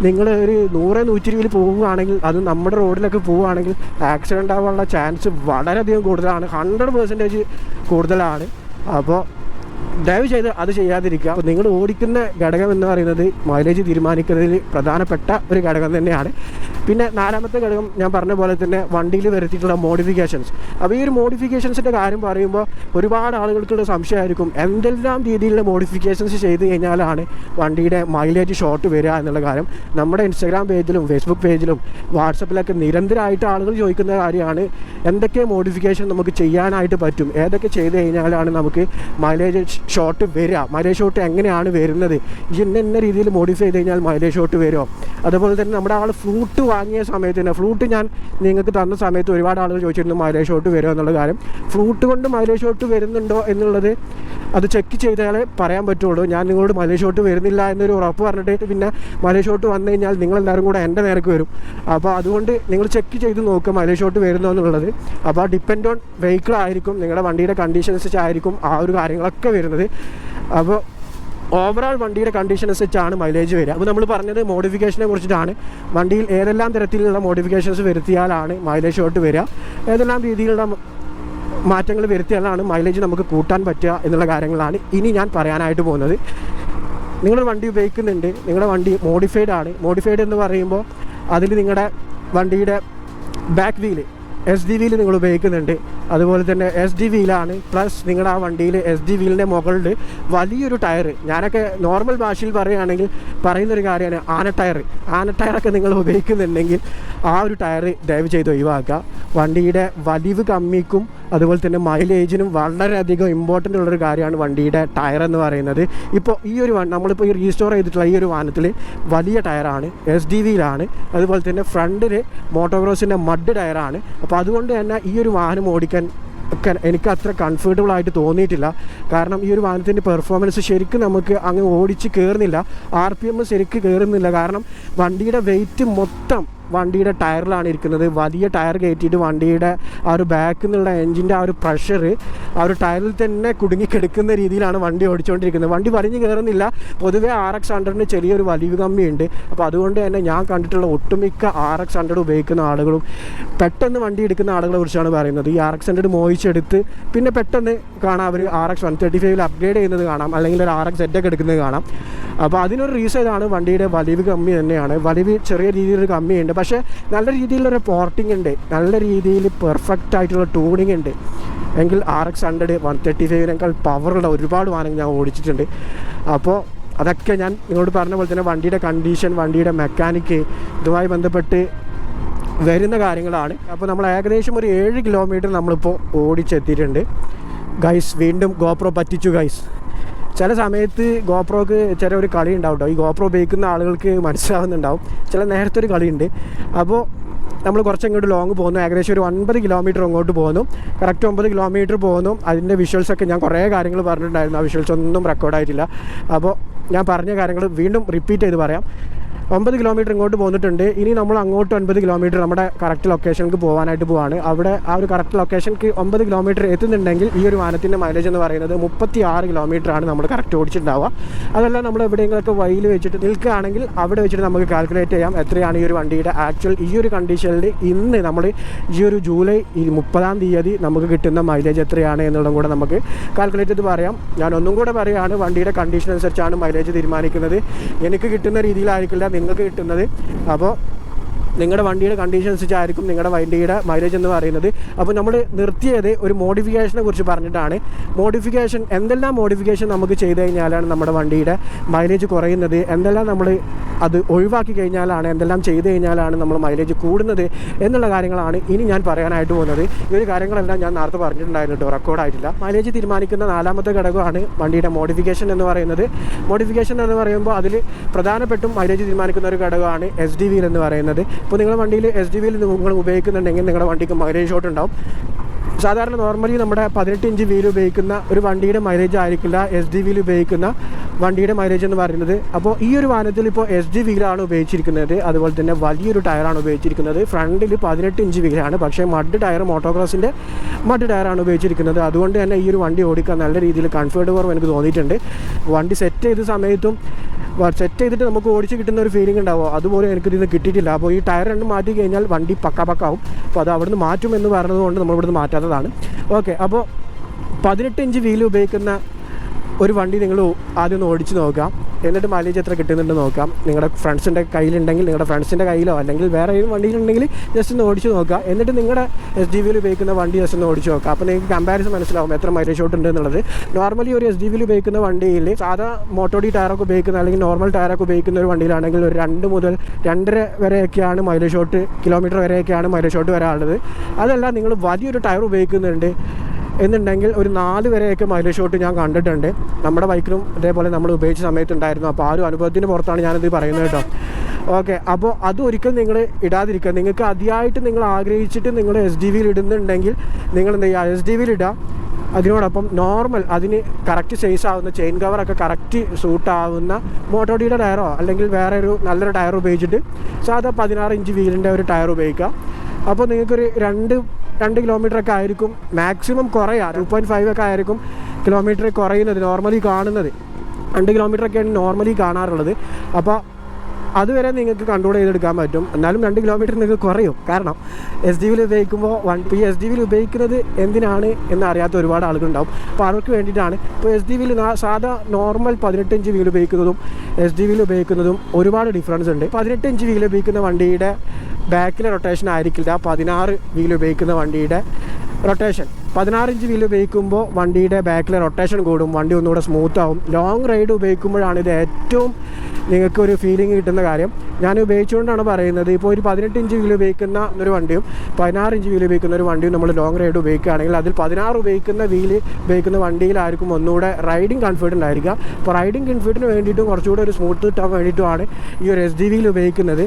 നിങ്ങൾ ഒരു നൂറ് നൂറ്റി ഇരുപതിൽ പോവുകയാണെങ്കിൽ അത് നമ്മുടെ റോഡിലൊക്കെ പോവുകയാണെങ്കിൽ ആക്സിഡന്റ് ആവാനുള്ള ചാൻസ് വളരെയധികം കൂടുതലാണ്. ഹൺഡ്രഡ് പെർസെന്റേജ് കൂടുതലാണ്. അപ്പോൾ ദയവ് ചെയ്ത് അത് ചെയ്യാതിരിക്കുക. അപ്പോൾ നിങ്ങൾ ഓടിക്കുന്ന ഘടകം എന്ന് പറയുന്നത് മൈലേജ് തീരുമാനിക്കുന്നതിൽ പ്രധാനപ്പെട്ട ഒരു ഘടകം തന്നെയാണ്. പിന്നെ നാലാമത്തെ ഘടകം ഞാൻ പറഞ്ഞ പോലെ തന്നെ വണ്ടിയിൽ വരുത്തിയിട്ടുള്ള മോഡിഫിക്കേഷൻസ് അപ്പോൾ ഈ ഒരു മോഡിഫിക്കേഷൻസിന്റെ കാര്യം പറയുമ്പോൾ ഒരുപാട് ആളുകൾക്കുള്ള സംശയമായിരിക്കും എന്തെല്ലാം രീതിയിലുള്ള മോഡിഫിക്കേഷൻസ് ചെയ്ത് കഴിഞ്ഞാലാണ് വണ്ടിയുടെ മൈലേജ് ഷോർട്ട് വരിക എന്നുള്ള കാര്യം. നമ്മുടെ ഇൻസ്റ്റാഗ്രാം പേജിലും ഫേസ്ബുക്ക് പേജിലും വാട്സപ്പിലൊക്കെ നിരന്തരമായിട്ട് ആളുകൾ ചോദിക്കുന്ന കാര്യമാണ് എന്തൊക്കെ മോഡിഫിക്കേഷൻ നമുക്ക് ചെയ്യാനായിട്ട് പറ്റും? ഏതൊക്കെ ചെയ്ത് കഴിഞ്ഞാലാണ് നമുക്ക് മൈലേജ് ഷോർട്ട് വരിക? മൈലേജ് ഷോർട്ട് എങ്ങനെയാണ് വരുന്നത്? ഇന്ന രീതിയിൽ മോഡിഫൈ ചെയ്ത് കഴിഞ്ഞാൽ മൈലേജ് ഷോർട്ട് വരുമോ? അതുപോലെ തന്നെ നമ്മുടെ ആൾ ഫ്ലൂട്ട് വാങ്ങിയ സമയത്ത് തന്നെ ഫ്ലൂട്ട് ഞാൻ നിങ്ങൾക്ക് തന്ന സമയത്ത് ഒരുപാട് ആളുകൾ ചോദിച്ചിരുന്നു മൈലേജ് ഷോട്ട് വരുമോ എന്നുള്ള കാര്യം. ഫ്ലൂട്ട് കൊണ്ട് മൈലേജ് ഷോട്ട് വരുന്നുണ്ടോ എന്നുള്ളത് അത് ചെക്ക് ചെയ്താലേ പറയാൻ പറ്റുള്ളൂ. ഞാൻ നിങ്ങളോട് മൈലേജ് ഷോട്ട് വരുന്നില്ല എന്നൊരു ഉറപ്പ് പറഞ്ഞിട്ട് പിന്നെ മൈലേജ് ഷോട്ട് വന്നു കഴിഞ്ഞാൽ നിങ്ങളെല്ലാവരും കൂടെ എന്റെ നേരക്ക് വരും. അപ്പോൾ അതുകൊണ്ട് നിങ്ങൾ ചെക്ക് ചെയ്ത് നോക്കുക മൈലേജ് ഷോട്ട് വരുന്നോ എന്നുള്ളത്. അപ്പോൾ ഡിപ്പെൻഡ് ഓൺ വെഹിക്കിൾ ആയിരിക്കും നിങ്ങളുടെ വണ്ടിയുടെ കണ്ടീഷൻസ് ആയിരിക്കും ആ ഒരു കാര്യങ്ങളൊക്കെ വരുന്നത്. അപ്പോൾ ഓവറോൾ വണ്ടിയുടെ കണ്ടീഷൻ അനുസരിച്ചാണ് മൈലേജ് വരിക. അപ്പോൾ നമ്മൾ പറഞ്ഞത് മോഡിഫിക്കേഷനെ കുറിച്ചിട്ടാണ്. വണ്ടിയിൽ ഏതെല്ലാം തരത്തിലുള്ള മോഡിഫിക്കേഷൻസ് വരുത്തിയാലാണ് മൈലേജ് ഷോട്ട് വരിക. ഏതെല്ലാം രീതിയിലുള്ള മാറ്റങ്ങൾ വരുത്തിയാലാണ് മൈലേജ് നമുക്ക് കൂട്ടാൻ പറ്റുക എന്നുള്ള കാര്യങ്ങളാണ് ഇനി ഞാൻ പറയാനായിട്ട് പോകുന്നത്. നിങ്ങളുടെ വണ്ടി ഉപയോഗിക്കുന്നുണ്ട്. നിങ്ങളുടെ വണ്ടി മോഡിഫൈഡ് ആണ്. മോഡിഫൈഡ് എന്ന് പറയുമ്പോൾ അതിൽ നിങ്ങളുടെ വണ്ടിയുടെ ബാക്ക് വീൽ എസ് ഡി വിയിൽ നിങ്ങൾ ഉപയോഗിക്കുന്നുണ്ട്. അതുപോലെ തന്നെ എസ് ഡി വിയിലാണ് പ്ലസ് നിങ്ങളുടെ ആ വണ്ടിയിൽ എസ് ഡി വീലിന്റെ മുകളിൽ വലിയൊരു ടയർ ഞാനൊക്കെ നോർമൽ ഭാഷയിൽ പറയുകയാണെങ്കിൽ പറയുന്നൊരു കാര്യമാണ് ആന ടയർ ആന ടയറൊക്കെ നിങ്ങൾ ഉപയോഗിക്കുന്നുണ്ടെങ്കിൽ ആ ഒരു ടയർ ദയവ് ചെയ്ത് ഒഴിവാക്കുക. വണ്ടിയുടെ വലിവ് കമ്മിക്കും അതുപോലെ തന്നെ മൈലേജിനും വളരെയധികം ഇമ്പോർട്ടന്റ് ഉള്ളൊരു കാര്യമാണ് വണ്ടിയുടെ ടയർ എന്ന് പറയുന്നത്. ഇപ്പോൾ ഈ ഒരു നമ്മളിപ്പോൾ ഈ റീസ്റ്റോർ ചെയ്തിട്ടുള്ള ഈ ഒരു വാഹനത്തിൽ വലിയ ടയറാണ് എസ് ഡി വിയിലാണ് അതുപോലെ തന്നെ ഫ്രണ്ടിൽ മോട്ടോക്രോസിന്റെ മഡ് ടയറാണ് അപ്പോൾ അതുകൊണ്ട് തന്നെ ഈ ഒരു വാഹനം ഓടിക്കാൻ എനിക്ക് അത്ര കംഫർട്ടബിൾ ആയിട്ട് തോന്നിയിട്ടില്ല. കാരണം ഈ ഒരു വാഹനത്തിന്റെ പെർഫോമൻസ് ശരിക്കും നമുക്ക് അങ്ങ് ഓടിച്ച് കയറുന്നില്ല ആർ പി എം ശരിക്കും കയറുന്നില്ല കാരണം വണ്ടിയുടെ വെയിറ്റ് മൊത്തം വണ്ടിയുടെ ടയറിലാണ് ഇരിക്കുന്നത്. വലിയ ടയർ കയറ്റിയിട്ട് വണ്ടിയുടെ ആ ഒരു ബാക്കിൽ നിന്നുള്ള എൻജിന്റെ ആ ഒരു പ്രഷർ ആ ഒരു ടയറിൽ തന്നെ കുടുങ്ങിക്കെടുക്കുന്ന രീതിയിലാണ് വണ്ടി ഓടിച്ചുകൊണ്ടിരിക്കുന്നത് വണ്ടി വലിഞ്ഞു കയറുന്നില്ല. പൊതുവെ ആർ എക്സ് ഹൺഡ്രഡിന് ചെറിയൊരു വലിവ് കമ്മിയുണ്ട്. അപ്പോൾ അതുകൊണ്ട് തന്നെ ഞാൻ കണ്ടിട്ടുള്ള ഒട്ടുമിക്ക ആർ എക്സ് ഹൺഡ്രഡ് ഉപയോഗിക്കുന്ന ആളുകളും പെട്ടെന്ന് വണ്ടി എടുക്കുന്ന ആളുകളെ കുറിച്ചാണ് പറയുന്നത്. ഈ ആർ എക്സ് ഹൺഡ്രഡ് മോഹിച്ചെടുത്ത് പിന്നെ പെട്ടെന്ന് കാണാം അവർ ആർ എക്സ് വൺ തേർട്ടി ഫൈവിൽ അപ്ഗ്രേഡ് ചെയ്യുന്നത് കാണാം. അല്ലെങ്കിൽ ഒരു ആർ എക്സ് സെറ്റൊക്കെ എടുക്കുന്നത് കാണാം. അപ്പോൾ അതിനൊരു റീസൺ ഇതാണ് വണ്ടിയുടെ വലിവ് കമ്മി തന്നെയാണ്. വലിവ് ചെറിയ രീതിയിലൊരു കമ്മിയുണ്ട്. പക്ഷേ നല്ല രീതിയിലൊരു പോർട്ടിംഗ് ഉണ്ട്. നല്ല രീതിയിൽ പെർഫെക്റ്റ് ആയിട്ടുള്ള ട്യൂണിംഗ് ഉണ്ട്. എങ്കിൽ R X hundred one thirty ഫൈവിനേക്കാൾ പവറുള്ള ഒരുപാട് വാഹനങ്ങൾ ഞാൻ ഓടിച്ചിട്ടുണ്ട്. അപ്പോൾ അതൊക്കെ ഞാൻ നിങ്ങളോട് പറഞ്ഞ പോലെ തന്നെ വണ്ടിയുടെ കണ്ടീഷൻ വണ്ടിയുടെ മെക്കാനിക്ക് ഇതുമായി ബന്ധപ്പെട്ട് വരുന്ന കാര്യങ്ങളാണ്. അപ്പോൾ നമ്മൾ ഏകദേശം ഒരു ഏഴ് കിലോമീറ്റർ നമ്മളിപ്പോൾ ഓടിച്ചെത്തിയിട്ടുണ്ട്. ഗൈസ് വീണ്ടും ഗോപ്രോ പറ്റിച്ചു ഗൈസ് ചില സമയത്ത് ഗോപ്രോക്ക് ചില ഒരു കളി ഉണ്ടാവും കേട്ടോ ഈ ഗോപ്രോ ഉപയോഗിക്കുന്ന ആളുകൾക്ക് മനസ്സിലാവുന്നുണ്ടാവും. ചില നേരത്തെ ഒരു കളിയുണ്ട്. അപ്പോൾ നമ്മൾ കുറച്ചങ്ങോട്ട് ലോങ് പോകുന്നു. ഏകദേശം ഒരു ഒൻപത് കിലോമീറ്റർ അങ്ങോട്ട് പോകുന്നു. കറക്റ്റ് ഒമ്പത് കിലോമീറ്റർ പോകുന്നു. അതിന്റെ വിഷ്വൽസൊക്കെ ഞാൻ കുറേ കാര്യങ്ങൾ പറഞ്ഞിട്ടുണ്ടായിരുന്നു. ആ വിഷ്വൽസ് ഒന്നും റെക്കോർഡായിട്ടില്ല അപ്പോൾ ഞാൻ പറഞ്ഞ കാര്യങ്ങൾ വീണ്ടും റിപ്പീറ്റ് ചെയ്ത് പറയാം. ഒമ്പത് കിലോമീറ്റർ ഇങ്ങോട്ട് പോന്നിട്ടുണ്ട്. ഇനി നമ്മൾ അങ്ങോട്ട് ഒൻപത് കിലോമീറ്റർ നമ്മുടെ കറക്റ്റ് ലൊക്കേഷനിലേക്ക് പോകാനായിട്ട് പോവാണ്. അവിടെ ആ ഒരു കറക്റ്റ് ലൊക്കേഷനിക്ക് ഒമ്പത് കിലോമീറ്റർ എത്തുന്നുണ്ടെങ്കിൽ ഈ ഒരു വാഹനത്തിന്റെ മൈലേജ് എന്ന് പറയുന്നത് മുപ്പത്തി ആറ് ആണ് നമ്മൾ കറക്റ്റ് ഓടിച്ചിട്ടുണ്ടാവുക. അതല്ല നമ്മൾ എവിടെയെങ്കിലൊക്കെ വഴിയിൽ വെച്ചിട്ട് നിൽക്കുകയാണെങ്കിൽ അവിടെ വെച്ചിട്ട് നമുക്ക് കാൽക്കുലേറ്റ് ചെയ്യാം എത്രയാണ് ഈ ഒരു വണ്ടിയുടെ ആക്ച്വൽ ഈ ഒരു കണ്ടീഷനിൽ ഇന്ന് നമ്മൾ ഈ ഒരു ജൂലൈ മുപ്പതാം തീയതി നമുക്ക് കിട്ടുന്ന മൈലേജ് എത്രയാണ് എന്നുള്ളതും കൂടെ നമുക്ക് കാൽക്കുലേറ്റ് ചെയ്ത് പറയാം. ഞാൻ ഒന്നും കൂടെ പറയുകയാണ് വണ്ടിയുടെ കണ്ടീഷൻ അനുസരിച്ചാണ് മൈലേജ് തീരുമാനിക്കുന്നത്. എനിക്ക് കിട്ടുന്ന രീതിയിലായിരിക്കില്ല നിങ്ങൾക്ക് കിട്ടുന്നത്. അപ്പോൾ നിങ്ങളുടെ വണ്ടിയുടെ കണ്ടീഷൻ അനുസരിച്ചായിരിക്കും നിങ്ങളുടെ വണ്ടിയുടെ മൈലേജ് എന്ന് പറയുന്നത്. അപ്പോൾ നമ്മൾ നിർത്തിയത് ഒരു മോഡിഫിക്കേഷനെ കുറിച്ച് പറഞ്ഞിട്ടാണ്. മോഡിഫിക്കേഷൻ എന്തെല്ലാം മോഡിഫിക്കേഷൻ നമുക്ക് ചെയ്ത് കഴിഞ്ഞാലാണ് നമ്മുടെ വണ്ടിയുടെ മൈലേജ് കുറയുന്നത്? എന്തെല്ലാം നമ്മൾ അത് ഒഴിവാക്കി കഴിഞ്ഞാലാണ് എന്തെല്ലാം ചെയ്ത് കഴിഞ്ഞാലാണ് നമ്മൾ മൈലേജ് കൂടുന്നത് എന്നുള്ള കാര്യങ്ങളാണ് ഇനി ഞാൻ പറയാനായിട്ട് പോകുന്നത്. ഈ ഒരു കാര്യങ്ങളെല്ലാം ഞാൻ നേരത്തെ പറഞ്ഞിട്ടുണ്ടായിരുന്നു കേട്ടോ റെക്കോർഡായിട്ടില്ല മൈലേജ് തീരുമാനിക്കുന്ന നാലാമത്തെ ഘടകമാണ് വണ്ടിയുടെ മോഡിഫിക്കേഷൻ എന്ന് പറയുന്നത്. മോഡിഫിക്കേഷൻ എന്ന് പറയുമ്പോൾ അതിൽ പ്രധാനപ്പെട്ടും മൈലേജ് തീരുമാനിക്കുന്ന ഒരു ഘടകമാണ് എസ് ഡി വിയിൽ എന്ന് പറയുന്നത്. ഇപ്പോൾ നിങ്ങളുടെ വണ്ടിയിൽ എസ് ഡി വിയിൽ നിങ്ങൾ ഉപയോഗിക്കുന്നുണ്ടെങ്കിൽ നിങ്ങളുടെ വണ്ടിക്ക് മൈലേജ് ഷോട്ട് ഉണ്ടാവും. സാധാരണ നോർമലി നമ്മുടെ പതിനെട്ട് ഇഞ്ച് വീൽ ഉപയോഗിക്കുന്ന ഒരു വണ്ടിയുടെ മൈലേജ് ആയിരിക്കില്ല എസ് ഡി വിയിൽ ഉപയോഗിക്കുന്ന വണ്ടിയുടെ മൈലേജ് എന്ന് പറയുന്നത്. അപ്പോൾ ഈ ഒരു വാഹനത്തിൽ ഇപ്പോൾ എസ് ഡി വീലാണ് ഉപയോഗിച്ചിരിക്കുന്നത്. അതുപോലെ തന്നെ വലിയൊരു ടയറാണ് ഉപയോഗിച്ചിരിക്കുന്നത്. ഫ്രണ്ടിൽ പതിനെട്ട് ഇഞ്ച് വീലാണ് പക്ഷേ മഡ് ടയർ മോട്ടോക്രോസിന്റെ മഡ് ടയറാണ് ഉപയോഗിച്ചിരിക്കുന്നത്. അതുകൊണ്ട് തന്നെ ഈ ഒരു വണ്ടി ഓടിക്കാൻ നല്ല രീതിയിൽ കംഫർട്ട് കുറവ് എനിക്ക് തോന്നിയിട്ടുണ്ട്. വണ്ടി സെറ്റ് ചെയ്ത സമയത്തും സെറ്റ് ചെയ്തിട്ട് നമുക്ക് ഓടിച്ച് കിട്ടുന്ന ഒരു ഫീലിംഗ് ഉണ്ടാവും. അതുപോലെ എനിക്ക് ഇതിന് കിട്ടിയിട്ടില്ല. അപ്പോൾ ഈ ടയർ രണ്ട് മാറ്റി കഴിഞ്ഞാൽ വണ്ടി പക്ക പക്കാവും. അപ്പോൾ അത് അവിടുന്ന് മാറ്റുമെന്ന് പറഞ്ഞതുകൊണ്ട് നമ്മൾ ഇവിടുന്ന് മാറ്റാത്തതാണ്. ഓക്കെ അപ്പോൾ പതിനെട്ട് ഇഞ്ച് വീൽ ഉപയോഗിക്കുന്ന ഒരു വണ്ടി നിങ്ങൾ ആദ്യം ഒന്ന് ഓടിച്ച് നോക്കാം. എന്നിട്ട് മൈലേജ് എത്ര കിട്ടുന്നുണ്ട് നോക്കാം. നിങ്ങളുടെ ഫ്രണ്ട്സിന്റെ കയ്യിലുണ്ടെങ്കിൽ നിങ്ങളുടെ ഫ്രണ്ട്സിന്റെ കയ്യിലോ അല്ലെങ്കിൽ വേറെ ഏത് വണ്ടിയിലുണ്ടെങ്കിൽ ജസ്റ്റ് ഒന്ന് ഓടിച്ച് നോക്കുക എന്നിട്ട് നിങ്ങളുടെ എസ് ഡി വിയിൽ ഉപയോഗിക്കുന്ന വണ്ടി ജസ്റ്റ് ഒന്ന് ഓടിച്ച് നോക്കുക അപ്പോൾ നിങ്ങൾക്ക് കമ്പാരിസൺ മനസ്സിലാവും എത്ര മൈലേജ് ഷോട്ട് ഉണ്ട് എന്നുള്ളത്. നോർമലി ഒരു എസ് ഡി വിയിൽ ഉപയോഗിക്കുന്ന വണ്ടിയിൽ സാധാ മോട്ടോഡി ടയറൊക്കെ ഉപയോഗിക്കുന്ന അല്ലെങ്കിൽ നോർമൽ ടയറൊക്കെ ഉപയോഗിക്കുന്ന ഒരു വണ്ടിയിലാണെങ്കിൽ ഒരു രണ്ട് മുതൽ രണ്ടര വരെയൊക്കെയാണ് മൈലേജ് ഷോട്ട് കിലോമീറ്റർ വരെയൊക്കെയാണ് മൈലേജ് ഷോട്ട് വരാനുള്ളത്. അതല്ല നിങ്ങൾ വലിയൊരു ടയർ ഉപയോഗിക്കുന്നുണ്ട്. എന്നുണ്ടെങ്കിൽ ഒരു നാല് വരെയൊക്കെ മൈലേജ് ഷോട്ട് ഞാൻ കണ്ടിട്ടുണ്ട്. നമ്മുടെ ബൈക്കിലും ഇതേപോലെ നമ്മൾ ഉപയോഗിച്ച സമയത്തുണ്ടായിരുന്നു അപ്പോൾ ആ ഒരു അനുഭവത്തിന് പുറത്താണ് ഞാനിത് പറയുന്നത് കേട്ടോ. ഓക്കെ അപ്പോൾ അത് ഒരിക്കലും നിങ്ങൾ ഇടാതിരിക്കുക. നിങ്ങൾക്ക് അതിയായിട്ട് നിങ്ങൾ ആഗ്രഹിച്ചിട്ട് നിങ്ങൾ എസ് ഡി വിയിൽ ഇടുന്നുണ്ടെങ്കിൽ നിങ്ങൾ എന്ത് ചെയ്യുക? എസ് ഡി വിയിൽ ഇടുക. അതിനോടൊപ്പം നോർമൽ അതിന് കറക്റ്റ് സൈസ് ആവുന്ന ചെയിൻ കവറൊക്കെ കറക്റ്റ് സൂട്ടാവുന്ന മോട്ടോഡിയുടെ ടയറോ അല്ലെങ്കിൽ വേറെ ഒരു നല്ലൊരു ടയർ ഉപയോഗിച്ചിട്ട് സാധാ പതിനാറ് ഇഞ്ച് വീലിന്റെ ഒരു ടയർ ഉപയോഗിക്കുക. അപ്പോൾ നിങ്ങൾക്കൊരു രണ്ട് രണ്ട് കിലോമീറ്റർ ഒക്കെ ആയിരിക്കും. മാക്സിമം കുറയാ. ടു പോയിന്റ് ഫൈവ് ഒക്കെ ആയിരിക്കും കിലോമീറ്റർ കുറയുന്നത് നോർമലി കാണുന്നത്. രണ്ട് കിലോമീറ്റർ ഒക്കെയാണ് നോർമലി കാണാറുള്ളത്. അപ്പോൾ അതുവരെ നിങ്ങൾക്ക് കൺട്രോൾ ചെയ്തെടുക്കാൻ പറ്റും. എന്നാലും രണ്ട് കിലോമീറ്റർ നിങ്ങൾക്ക് കുറയും. കാരണം എസ് ഡി വിൽ ഉപയോഗിക്കുമ്പോൾ വണ്ടി ഈ എസ് ഡി വിൽ ഉപയോഗിക്കുന്നത് എന്തിനാണ് എന്ന് അറിയാത്ത ഒരുപാട് ആളുകളുണ്ടാവും. അപ്പോൾ അവർക്ക് വേണ്ടിയിട്ടാണ്. ഇപ്പോൾ എസ് ഡി വിൽ സാധാ നോർമൽ പതിനെട്ട് ഇഞ്ച് വീൽ ഉപയോഗിക്കുന്നതും എസ് ഡി വിൽ ഉപയോഗിക്കുന്നതും ഒരുപാട് ഡിഫറൻസ് ഉണ്ട്. പതിനെട്ട് ഇഞ്ച് വീൽ ഉപയോഗിക്കുന്ന വണ്ടിയുടെ ബാക്കിലെ റൊട്ടേഷൻ ആയിരിക്കില്ല. പതിനാറ് വീൽ ഉപയോഗിക്കുന്ന വണ്ടിയുടെ റൊട്ടേഷൻ പതിനാറ് ഇഞ്ച് വീൽ ഉപയോഗിക്കുമ്പോൾ വണ്ടിയുടെ ബാക്കിലെ റൊട്ടേഷൻ കൂടും വണ്ടി ഒന്നുകൂടെ സ്മൂത്ത് ആവും. ലോങ് റൈഡ് ഉപയോഗിക്കുമ്പോഴാണ് ഇത് ഏറ്റവും നിങ്ങൾക്ക് ഒരു ഫീലിംഗ് കിട്ടുന്ന കാര്യം. ഞാൻ ഉപയോഗിച്ചുകൊണ്ടാണ് പറയുന്നത് ഇപ്പോൾ ഒരു പതിനെട്ട് ഇഞ്ച് വീൽ ഉപയോഗിക്കുന്ന ഒരു വണ്ടിയും പതിനാറ് ഇഞ്ച് വീൽ ഉപയോഗിക്കുന്ന ഒരു വണ്ടിയും നമ്മൾ ലോങ് റൈഡ് ഉപയോഗിക്കുകയാണെങ്കിൽ അതിൽ പതിനാറ് ഉപയോഗിക്കുന്ന വീൽ ഉപയോഗിക്കുന്ന വണ്ടിയിലായിരിക്കും ഒന്നുകൂടെ റൈഡിങ് കംഫർട്ടന്റ് ആയിരിക്കുക. അപ്പോൾ റൈഡിങ് കംഫർട്ടിന് വേണ്ടിയിട്ടും കുറച്ചുകൂടെ ഒരു സ്മൂത്ത് കിട്ടാൻ വേണ്ടിയിട്ടുമാണ് ഈ ഒരു എസ് ഡി വിയിൽ ഉപയോഗിക്കുന്നത്.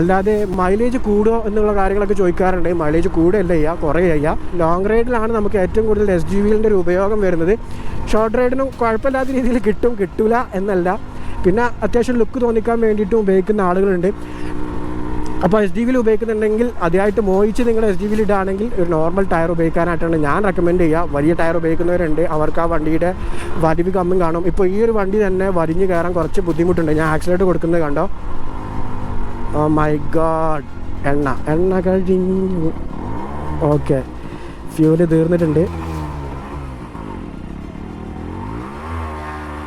അല്ലാതെ മൈലേജ് കൂടുമോ എന്നുള്ള കാര്യങ്ങളൊക്കെ ചോദിക്കാറുണ്ട്. മൈലേജ് കൂടുകയല്ല ചെയ്യുക കുറേ ചെയ്യുക. ലോങ് റൈഡിലാണ് നമുക്ക് ഏറ്റവും കൂടുതൽ എസ് ജി വിന്റെ ഒരു ഉപയോഗം വരുന്നത്. ഷോർട്ട് റൈഡിനും കുഴപ്പമില്ലാത്ത രീതിയിൽ കിട്ടും കിട്ടില്ല എന്നല്ല. പിന്നെ അത്യാവശ്യം ലുക്ക് തോന്നിക്കാൻ വേണ്ടിയിട്ടും ഉപയോഗിക്കുന്ന ആളുകളുണ്ട്. അപ്പോൾ എസ് ഡി വിയിൽ ഉപയോഗിക്കുന്നുണ്ടെങ്കിൽ അതിയായിട്ട് മോയിച്ച് നിങ്ങൾ എസ് ഡി വിയിൽ ഇടുകയാണെങ്കിൽ ഒരു നോർമൽ ടയർ ഉപയോഗിക്കാനായിട്ടാണ് ഞാൻ റെക്കമെൻഡ് ചെയ്യുക. വലിയ ടയർ ഉപയോഗിക്കുന്നവരുണ്ട്. അവർക്ക് ആ വണ്ടിയുടെ വലിവ് കമ്മും കാണും. ഇപ്പോൾ ഈ ഒരു വണ്ടി തന്നെ വലിഞ്ഞ് കയറാൻ കുറച്ച് ബുദ്ധിമുട്ടുണ്ട്. ഞാൻ ആക്സിഡന്റ് കൊടുക്കുന്നത് കണ്ടോ? മൈ ഗാഡ് എണ്ണ. എണ്ണ കഴിഞ്ഞു. ഓക്കെ ഫ്യൂൽ തീർന്നിട്ടുണ്ട്.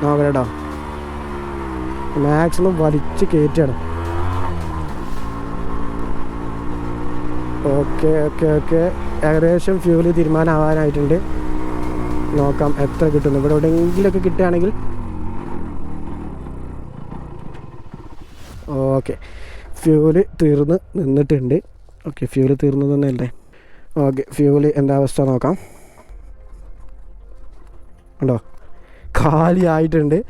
നോക്കട്ടോ മാക്സിമം വലിച്ച് കയറ്റാണ് ഓക്കെ ഓക്കെ ഓക്കെ ഏകദേശം ഫ്യൂൽ തീരുമാനമാവാനായിട്ടുണ്ട്. നോക്കാം എത്ര കിട്ടുന്നു. ഇവിടെ എവിടെയെങ്കിലുമൊക്കെ കിട്ടുകയാണെങ്കിൽ. ഓക്കെ ഫ്യൂൽ തീർന്ന് നിന്നിട്ടുണ്ട്. ഓക്കെ ഫ്യൂൽ തീർന്നു തന്നെയല്ലേ ഓക്കെ ഫ്യൂൽ എന്റെ അവസ്ഥ നോക്കാം. ഉണ്ടോ? കാലിയായിട്ടുണ്ട്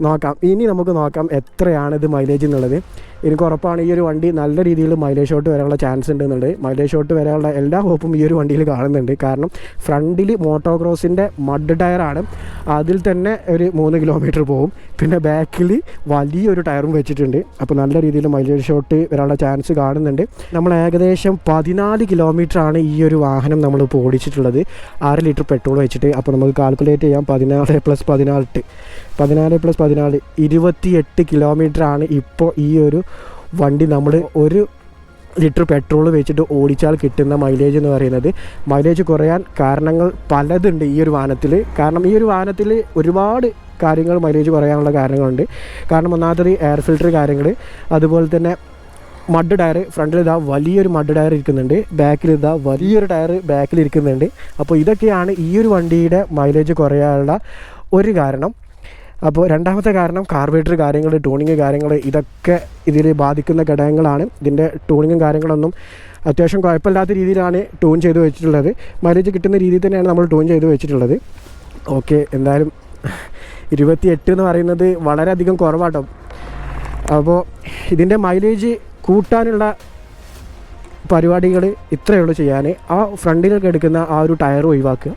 നോക്കാം. ഇനി നമുക്ക് നോക്കാം എത്രയാണ് ഇത് മൈലേജ് എന്നുള്ളത് എനിക്ക് ഉറപ്പാണ് ഈ ഒരു വണ്ടി നല്ല രീതിയിൽ മൈലേജ് ഷോട്ട് വരാനുള്ള ചാൻസ് ഉണ്ട് എന്നുള്ളത് മൈലേജ് ഷോട്ട് വരാനുള്ള എല്ലാ ഹോപ്പും ഈ ഒരു വണ്ടിയിൽ കാണുന്നുണ്ട്. കാരണം ഫ്രണ്ടിൽ മോട്ടോക്രോസിന്റെ മഡ് ടയറാണ് അതിൽ തന്നെ ഒരു മൂന്ന് കിലോമീറ്റർ പോകും. പിന്നെ ബാക്കിൽ വലിയൊരു ടയറും വെച്ചിട്ടുണ്ട്. അപ്പോൾ നല്ല രീതിയിൽ മൈലേജ് ഷോട്ട് വരാനുള്ള ചാൻസ് കാണുന്നുണ്ട്. നമ്മൾ ഏകദേശം പതിനാല് ആണ് ഈ ഒരു വാഹനം നമ്മളിപ്പോൾ ഓടിച്ചിട്ടുള്ളത്. ആറ് ലിറ്റർ പെട്രോൾ വെച്ചിട്ട്. അപ്പോൾ നമുക്ക് കാൽക്കുലേറ്റ് ചെയ്യാം. പതിനാല് പ്ലസ് പതിനാല്. പതിനാല് പ്ലസ് പതിനാല്. ഇരുപത്തിയെട്ട് ആണ് ഇപ്പോൾ ഈ ഒരു വണ്ടി നമ്മൾ ഒരു ലിറ്റർ പെട്രോൾ വെച്ചിട്ട് ഓടിച്ചാൽ കിട്ടുന്ന മൈലേജ് എന്ന് പറയുന്നത്. മൈലേജ് കുറയാൻ കാരണങ്ങൾ പലതുണ്ട് ഈ ഒരു വാഹനത്തിൽ. കാരണം ഈ ഒരു വാഹനത്തിൽ ഒരുപാട് കാര്യങ്ങൾ മൈലേജ് കുറയാനുള്ള കാരണങ്ങളുണ്ട്. കാരണം ഒന്നാമത്തത് എയർ ഫിൽറ്റർ കാര്യങ്ങൾ അതുപോലെ തന്നെ മഡ് ടയർ ഫ്രണ്ടിൽ ഇതാ വലിയൊരു മഡ് ടയർ ഇരിക്കുന്നുണ്ട് ബാക്കിൽ ഇതാ വലിയൊരു ടയർ ബാക്കിൽ ഇരിക്കുന്നുണ്ട്. അപ്പോൾ ഇതൊക്കെയാണ് ഈ ഒരു വണ്ടിയുടെ മൈലേജ് കുറയാനുള്ള ഒരു കാരണം. അപ്പോൾ രണ്ടാമത്തെ കാരണം കാർബേറ്റർ കാര്യങ്ങൾ ടൂണിങ് കാര്യങ്ങൾ ഇതൊക്കെ ഇതിൽ ബാധിക്കുന്ന ഘടകങ്ങളാണ്. ഇതിന്റെ ടൂണിങ്ങും കാര്യങ്ങളൊന്നും അത്യാവശ്യം കുഴപ്പമില്ലാത്ത രീതിയിലാണ് ട്യൂൺ ചെയ്ത് വെച്ചിട്ടുള്ളത്. മൈലേജ് കിട്ടുന്ന രീതിയിൽ തന്നെയാണ് നമ്മൾ ട്യൂൺ ചെയ്ത് വെച്ചിട്ടുള്ളത്. ഓക്കെ എന്തായാലും ഇരുപത്തിയെട്ട് എന്ന് പറയുന്നത് വളരെയധികം കുറവാട്ടോ. അപ്പോൾ ഇതിന്റെ മൈലേജ് കൂട്ടാനുള്ള പരിപാടികൾ ഇത്രയേ ഉള്ളൂ ചെയ്യാൻ. ആ ഫ്രണ്ടിലൊക്കെ എടുക്കുന്ന ആ ഒരു ടയർ ഒഴിവാക്കുക.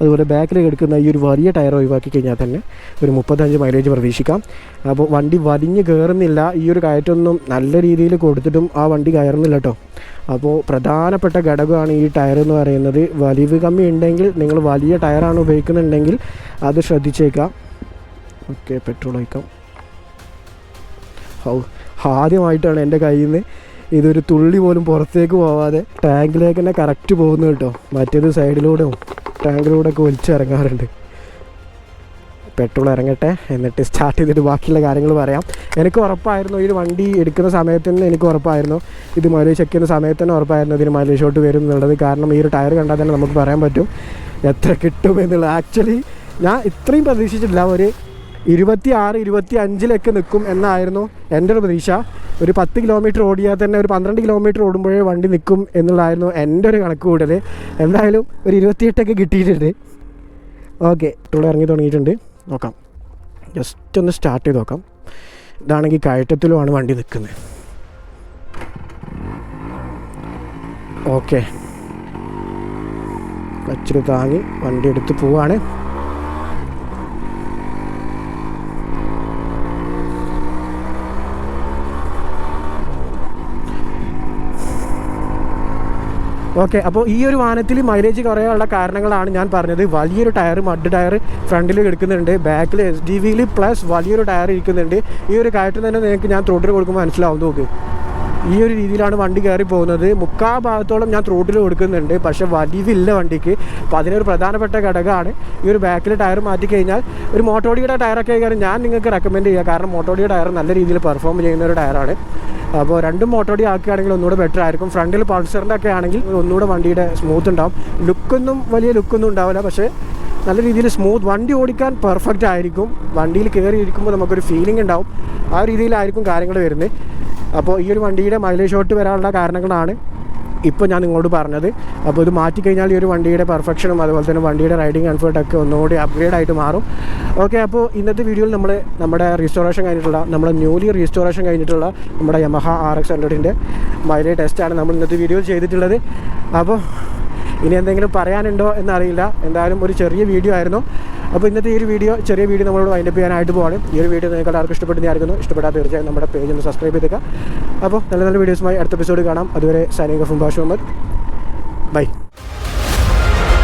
അതുപോലെ ബാക്കിൽ എടുക്കുന്ന ഈ ഒരു വലിയ ടയർ ഒഴിവാക്കി കഴിഞ്ഞാൽ തന്നെ ഒരു മുപ്പത്തഞ്ച് മൈലേജ് പ്രതീക്ഷിക്കാം. അപ്പോൾ വണ്ടി വലിഞ്ഞ് കയറുന്നില്ല ഈ ഒരു കയറ്റൊന്നും നല്ല രീതിയിൽ കൊടുത്തിട്ടും ആ വണ്ടി കയറുന്നില്ല കേട്ടോ അപ്പോൾ പ്രധാനപ്പെട്ട ഘടകമാണ് ഈ ടയർ എന്ന് പറയുന്നത്. വലിവ് കമ്മി ഉണ്ടെങ്കിൽ നിങ്ങൾ വലിയ ടയറാണ് ഉപയോഗിക്കുന്നുണ്ടെങ്കിൽ അത് ശ്രദ്ധിച്ചേക്കാം. ഓക്കെ പെട്രോൾ ഒഴിക്കാം. ഹൗ ആദ്യമായിട്ടാണ് എന്റെ കയ്യിൽ നിന്ന് ഇതൊരു തുള്ളി പോലും പുറത്തേക്ക് പോവാതെ ടാങ്കിലേക്ക് തന്നെ കറക്റ്റ് പോകുന്നു കേട്ടോ മറ്റേത് സൈഡിലൂടെയും ടാങ്കിലൂടെ ഒക്കെ ഒലിച്ചിറങ്ങാറുണ്ട് പെട്രോൾ ഇറങ്ങട്ടെ എന്നിട്ട് സ്റ്റാർട്ട് ചെയ്തിട്ട് ബാക്കിയുള്ള കാര്യങ്ങൾ പറയാം. എനിക്ക് ഉറപ്പായിരുന്നു ഈ വണ്ടി എടുക്കുന്ന സമയത്ത് തന്നെ എനിക്ക് ഉറപ്പായിരുന്നു. ഇത് മൈലേജ് ചെക്ക് ചെയ്യുന്ന സമയത്ത് തന്നെ ഉറപ്പായിരുന്നു ഇതിന് മൈലേജ് ഷോട്ട് വരും എന്നുള്ളത്. കാരണം ഈ ഒരു ടയർ കണ്ടാൽ തന്നെ നമുക്ക് പറയാൻ പറ്റും എത്ര കിട്ടും എന്നുള്ളത്. ആക്ച്വലി ഞാൻ ഇത്രയും പ്രതീക്ഷിച്ചിട്ടില്ല. ഒരു ഇരുപത്തി ആറ് ഇരുപത്തി അഞ്ചിലൊക്കെ നിൽക്കും എന്നായിരുന്നു എന്റെ ഒരു പ്രതീക്ഷ. ഒരു പത്ത് കിലോമീറ്റർ ഓടിയാൽ തന്നെ ഒരു പന്ത്രണ്ട് കിലോമീറ്റർ ഓടുമ്പോഴേ വണ്ടി നിൽക്കും എന്നുള്ളതായിരുന്നു എന്റെ ഒരു കണക്ക് കൂടൽ എന്തായാലും ഒരു ഇരുപത്തിയെട്ടൊക്കെ കിട്ടിയിട്ടുണ്ട്. ഓക്കെ ഇവിടെ ഇറങ്ങി തുടങ്ങിയിട്ടുണ്ട്. നോക്കാം. ജസ്റ്റ് ഒന്ന് സ്റ്റാർട്ട് ചെയ്ത് നോക്കാം. ഇതാണെങ്കിൽ കയറ്റത്തിലുമാണ് വണ്ടി നിൽക്കുന്നത്. ഓക്കെ. കച്ചിൽ താങ്ങി വണ്ടി എടുത്ത് പോവാണ്. ഓക്കെ അപ്പോൾ ഈ ഒരു വാഹനത്തിൽ മൈലേജ് കുറയാനുള്ള കാരണങ്ങളാണ് ഞാൻ പറഞ്ഞത്. വലിയൊരു ടയർ മഡ് ടയർ ഫ്രണ്ടിൽ എടുക്കുന്നുണ്ട് ബാക്കിൽ എസ് ഡി വിയിൽ പ്ലസ് വലിയൊരു ടയർ ഇരിക്കുന്നുണ്ട്. ഈ ഒരു കയറ്റം തന്നെ നിങ്ങൾക്ക് ഞാൻ ത്രോട്ടിൽ കൊടുക്കുമ്പോൾ മനസ്സിലാവും. നോക്ക്. ഈ ഒരു രീതിയിലാണ് വണ്ടി കയറി പോകുന്നത്. മുക്കാ ഭാഗത്തോളം ഞാൻ ത്രോട്ടിൽ കൊടുക്കുന്നുണ്ട്. പക്ഷേ വലിവില്ല വണ്ടിക്ക്. അപ്പോൾ അതിനൊരു പ്രധാനപ്പെട്ട ഘടകമാണ് ഈ ഒരു ബാക്കിൽ ടയർ മാറ്റി കഴിഞ്ഞാൽ ഒരു മോട്ടോഡിയുടെ ടയറൊക്കെ കാര്യം ഞാൻ നിങ്ങൾക്ക് റെക്കമെൻഡ് ചെയ്യുക കാരണം മോട്ടോഡിയുടെ ടയർ നല്ല രീതിയിൽ പെർഫോം ചെയ്യുന്ന ഒരു ടയറാണ് അപ്പോൾ രണ്ടും മോട്ടോടി ആക്കുകയാണെങ്കിൽ ഒന്നുകൂടെ ബെറ്റർ ആയിരിക്കും. ഫ്രണ്ടിൽ പൾസറിന്റെ ഒക്കെ ആണെങ്കിൽ ഒന്നുകൂടെ വണ്ടിയുടെ സ്മൂത്ത് ഉണ്ടാവും. ലുക്കൊന്നും വലിയ ലുക്കൊന്നും ഉണ്ടാവില്ല. പക്ഷേ നല്ല രീതിയിൽ സ്മൂത്ത് വണ്ടി ഓടിക്കാൻ പെർഫെക്റ്റ് ആയിരിക്കും. വണ്ടിയിൽ കയറി ഇരിക്കുമ്പോൾ നമുക്കൊരു ഫീലിംഗ് ഉണ്ടാവും. ആ രീതിയിലായിരിക്കും കാര്യങ്ങൾ വരുന്നത്. അപ്പോൾ ഈ ഒരു വണ്ടിയുടെ മൈലേജ് ഷോട്ട് വരാനുള്ള കാരണങ്ങളാണ്. ഇപ്പോൾ ഞാൻ നിങ്ങളോട് പറഞ്ഞത് അപ്പോൾ ഇത് മാറ്റിക്കഴിഞ്ഞാൽ ഈ ഒരു വണ്ടിയുടെ പെർഫെക്ഷനും അതുപോലെ തന്നെ വണ്ടിയുടെ റൈഡിങ് കംഫർട്ടൊക്കെ ഒന്നുകൂടി അപ്ഗ്രേഡ് ആയിട്ട് മാറും. ഓക്കെ അപ്പോൾ ഇന്നത്തെ വീഡിയോയിൽ നമ്മൾ നമ്മുടെ റീസ്റ്റോറേഷൻ കഴിഞ്ഞിട്ടുള്ള നമ്മുടെ ന്യൂലി റീസ്റ്റോറേഷൻ കഴിഞ്ഞിട്ടുള്ള നമ്മുടെ യമഹ ആർ എക്സ് ഹൺഡ്രഡിന്റെ മൈലേ ടെസ്റ്റാണ് നമ്മൾ ഇന്നത്തെ വീഡിയോ ചെയ്തിട്ടുള്ളത്. അപ്പോൾ ഇനി എന്തെങ്കിലും പറയാനുണ്ടോ എന്നറിയില്ല. എന്തായാലും ഒരു ചെറിയ വീഡിയോ ആയിരുന്നു. അപ്പോൾ ഇന്നത്തെ ഈ ഒരു വീഡിയോ ചെറിയ വീഡിയോ നമ്മളോട് വൈൻഡപ്പ് ചെയ്യാനായിട്ട് പോവാണ്. ഈ ഒരു വീഡിയോ നിങ്ങൾക്ക് എല്ലാവർക്കും ഇഷ്ടപ്പെട്ടു വിചാരിക്കുന്നു. ഇഷ്ടപ്പെട്ടാൽ തീർച്ചയായും നമ്മുടെ പേജ് ഒന്ന് സബ്സ്ക്രൈബ് ചെയ്തേക്കുക. അപ്പോൾ നല്ല നല്ല വീഡിയോസുമായി അടുത്ത എപ്പിസോഡ് കാണാം. അതുവരെ സൈനിക ഫുംബാഷ് മുഹമ്മദ്. ബൈ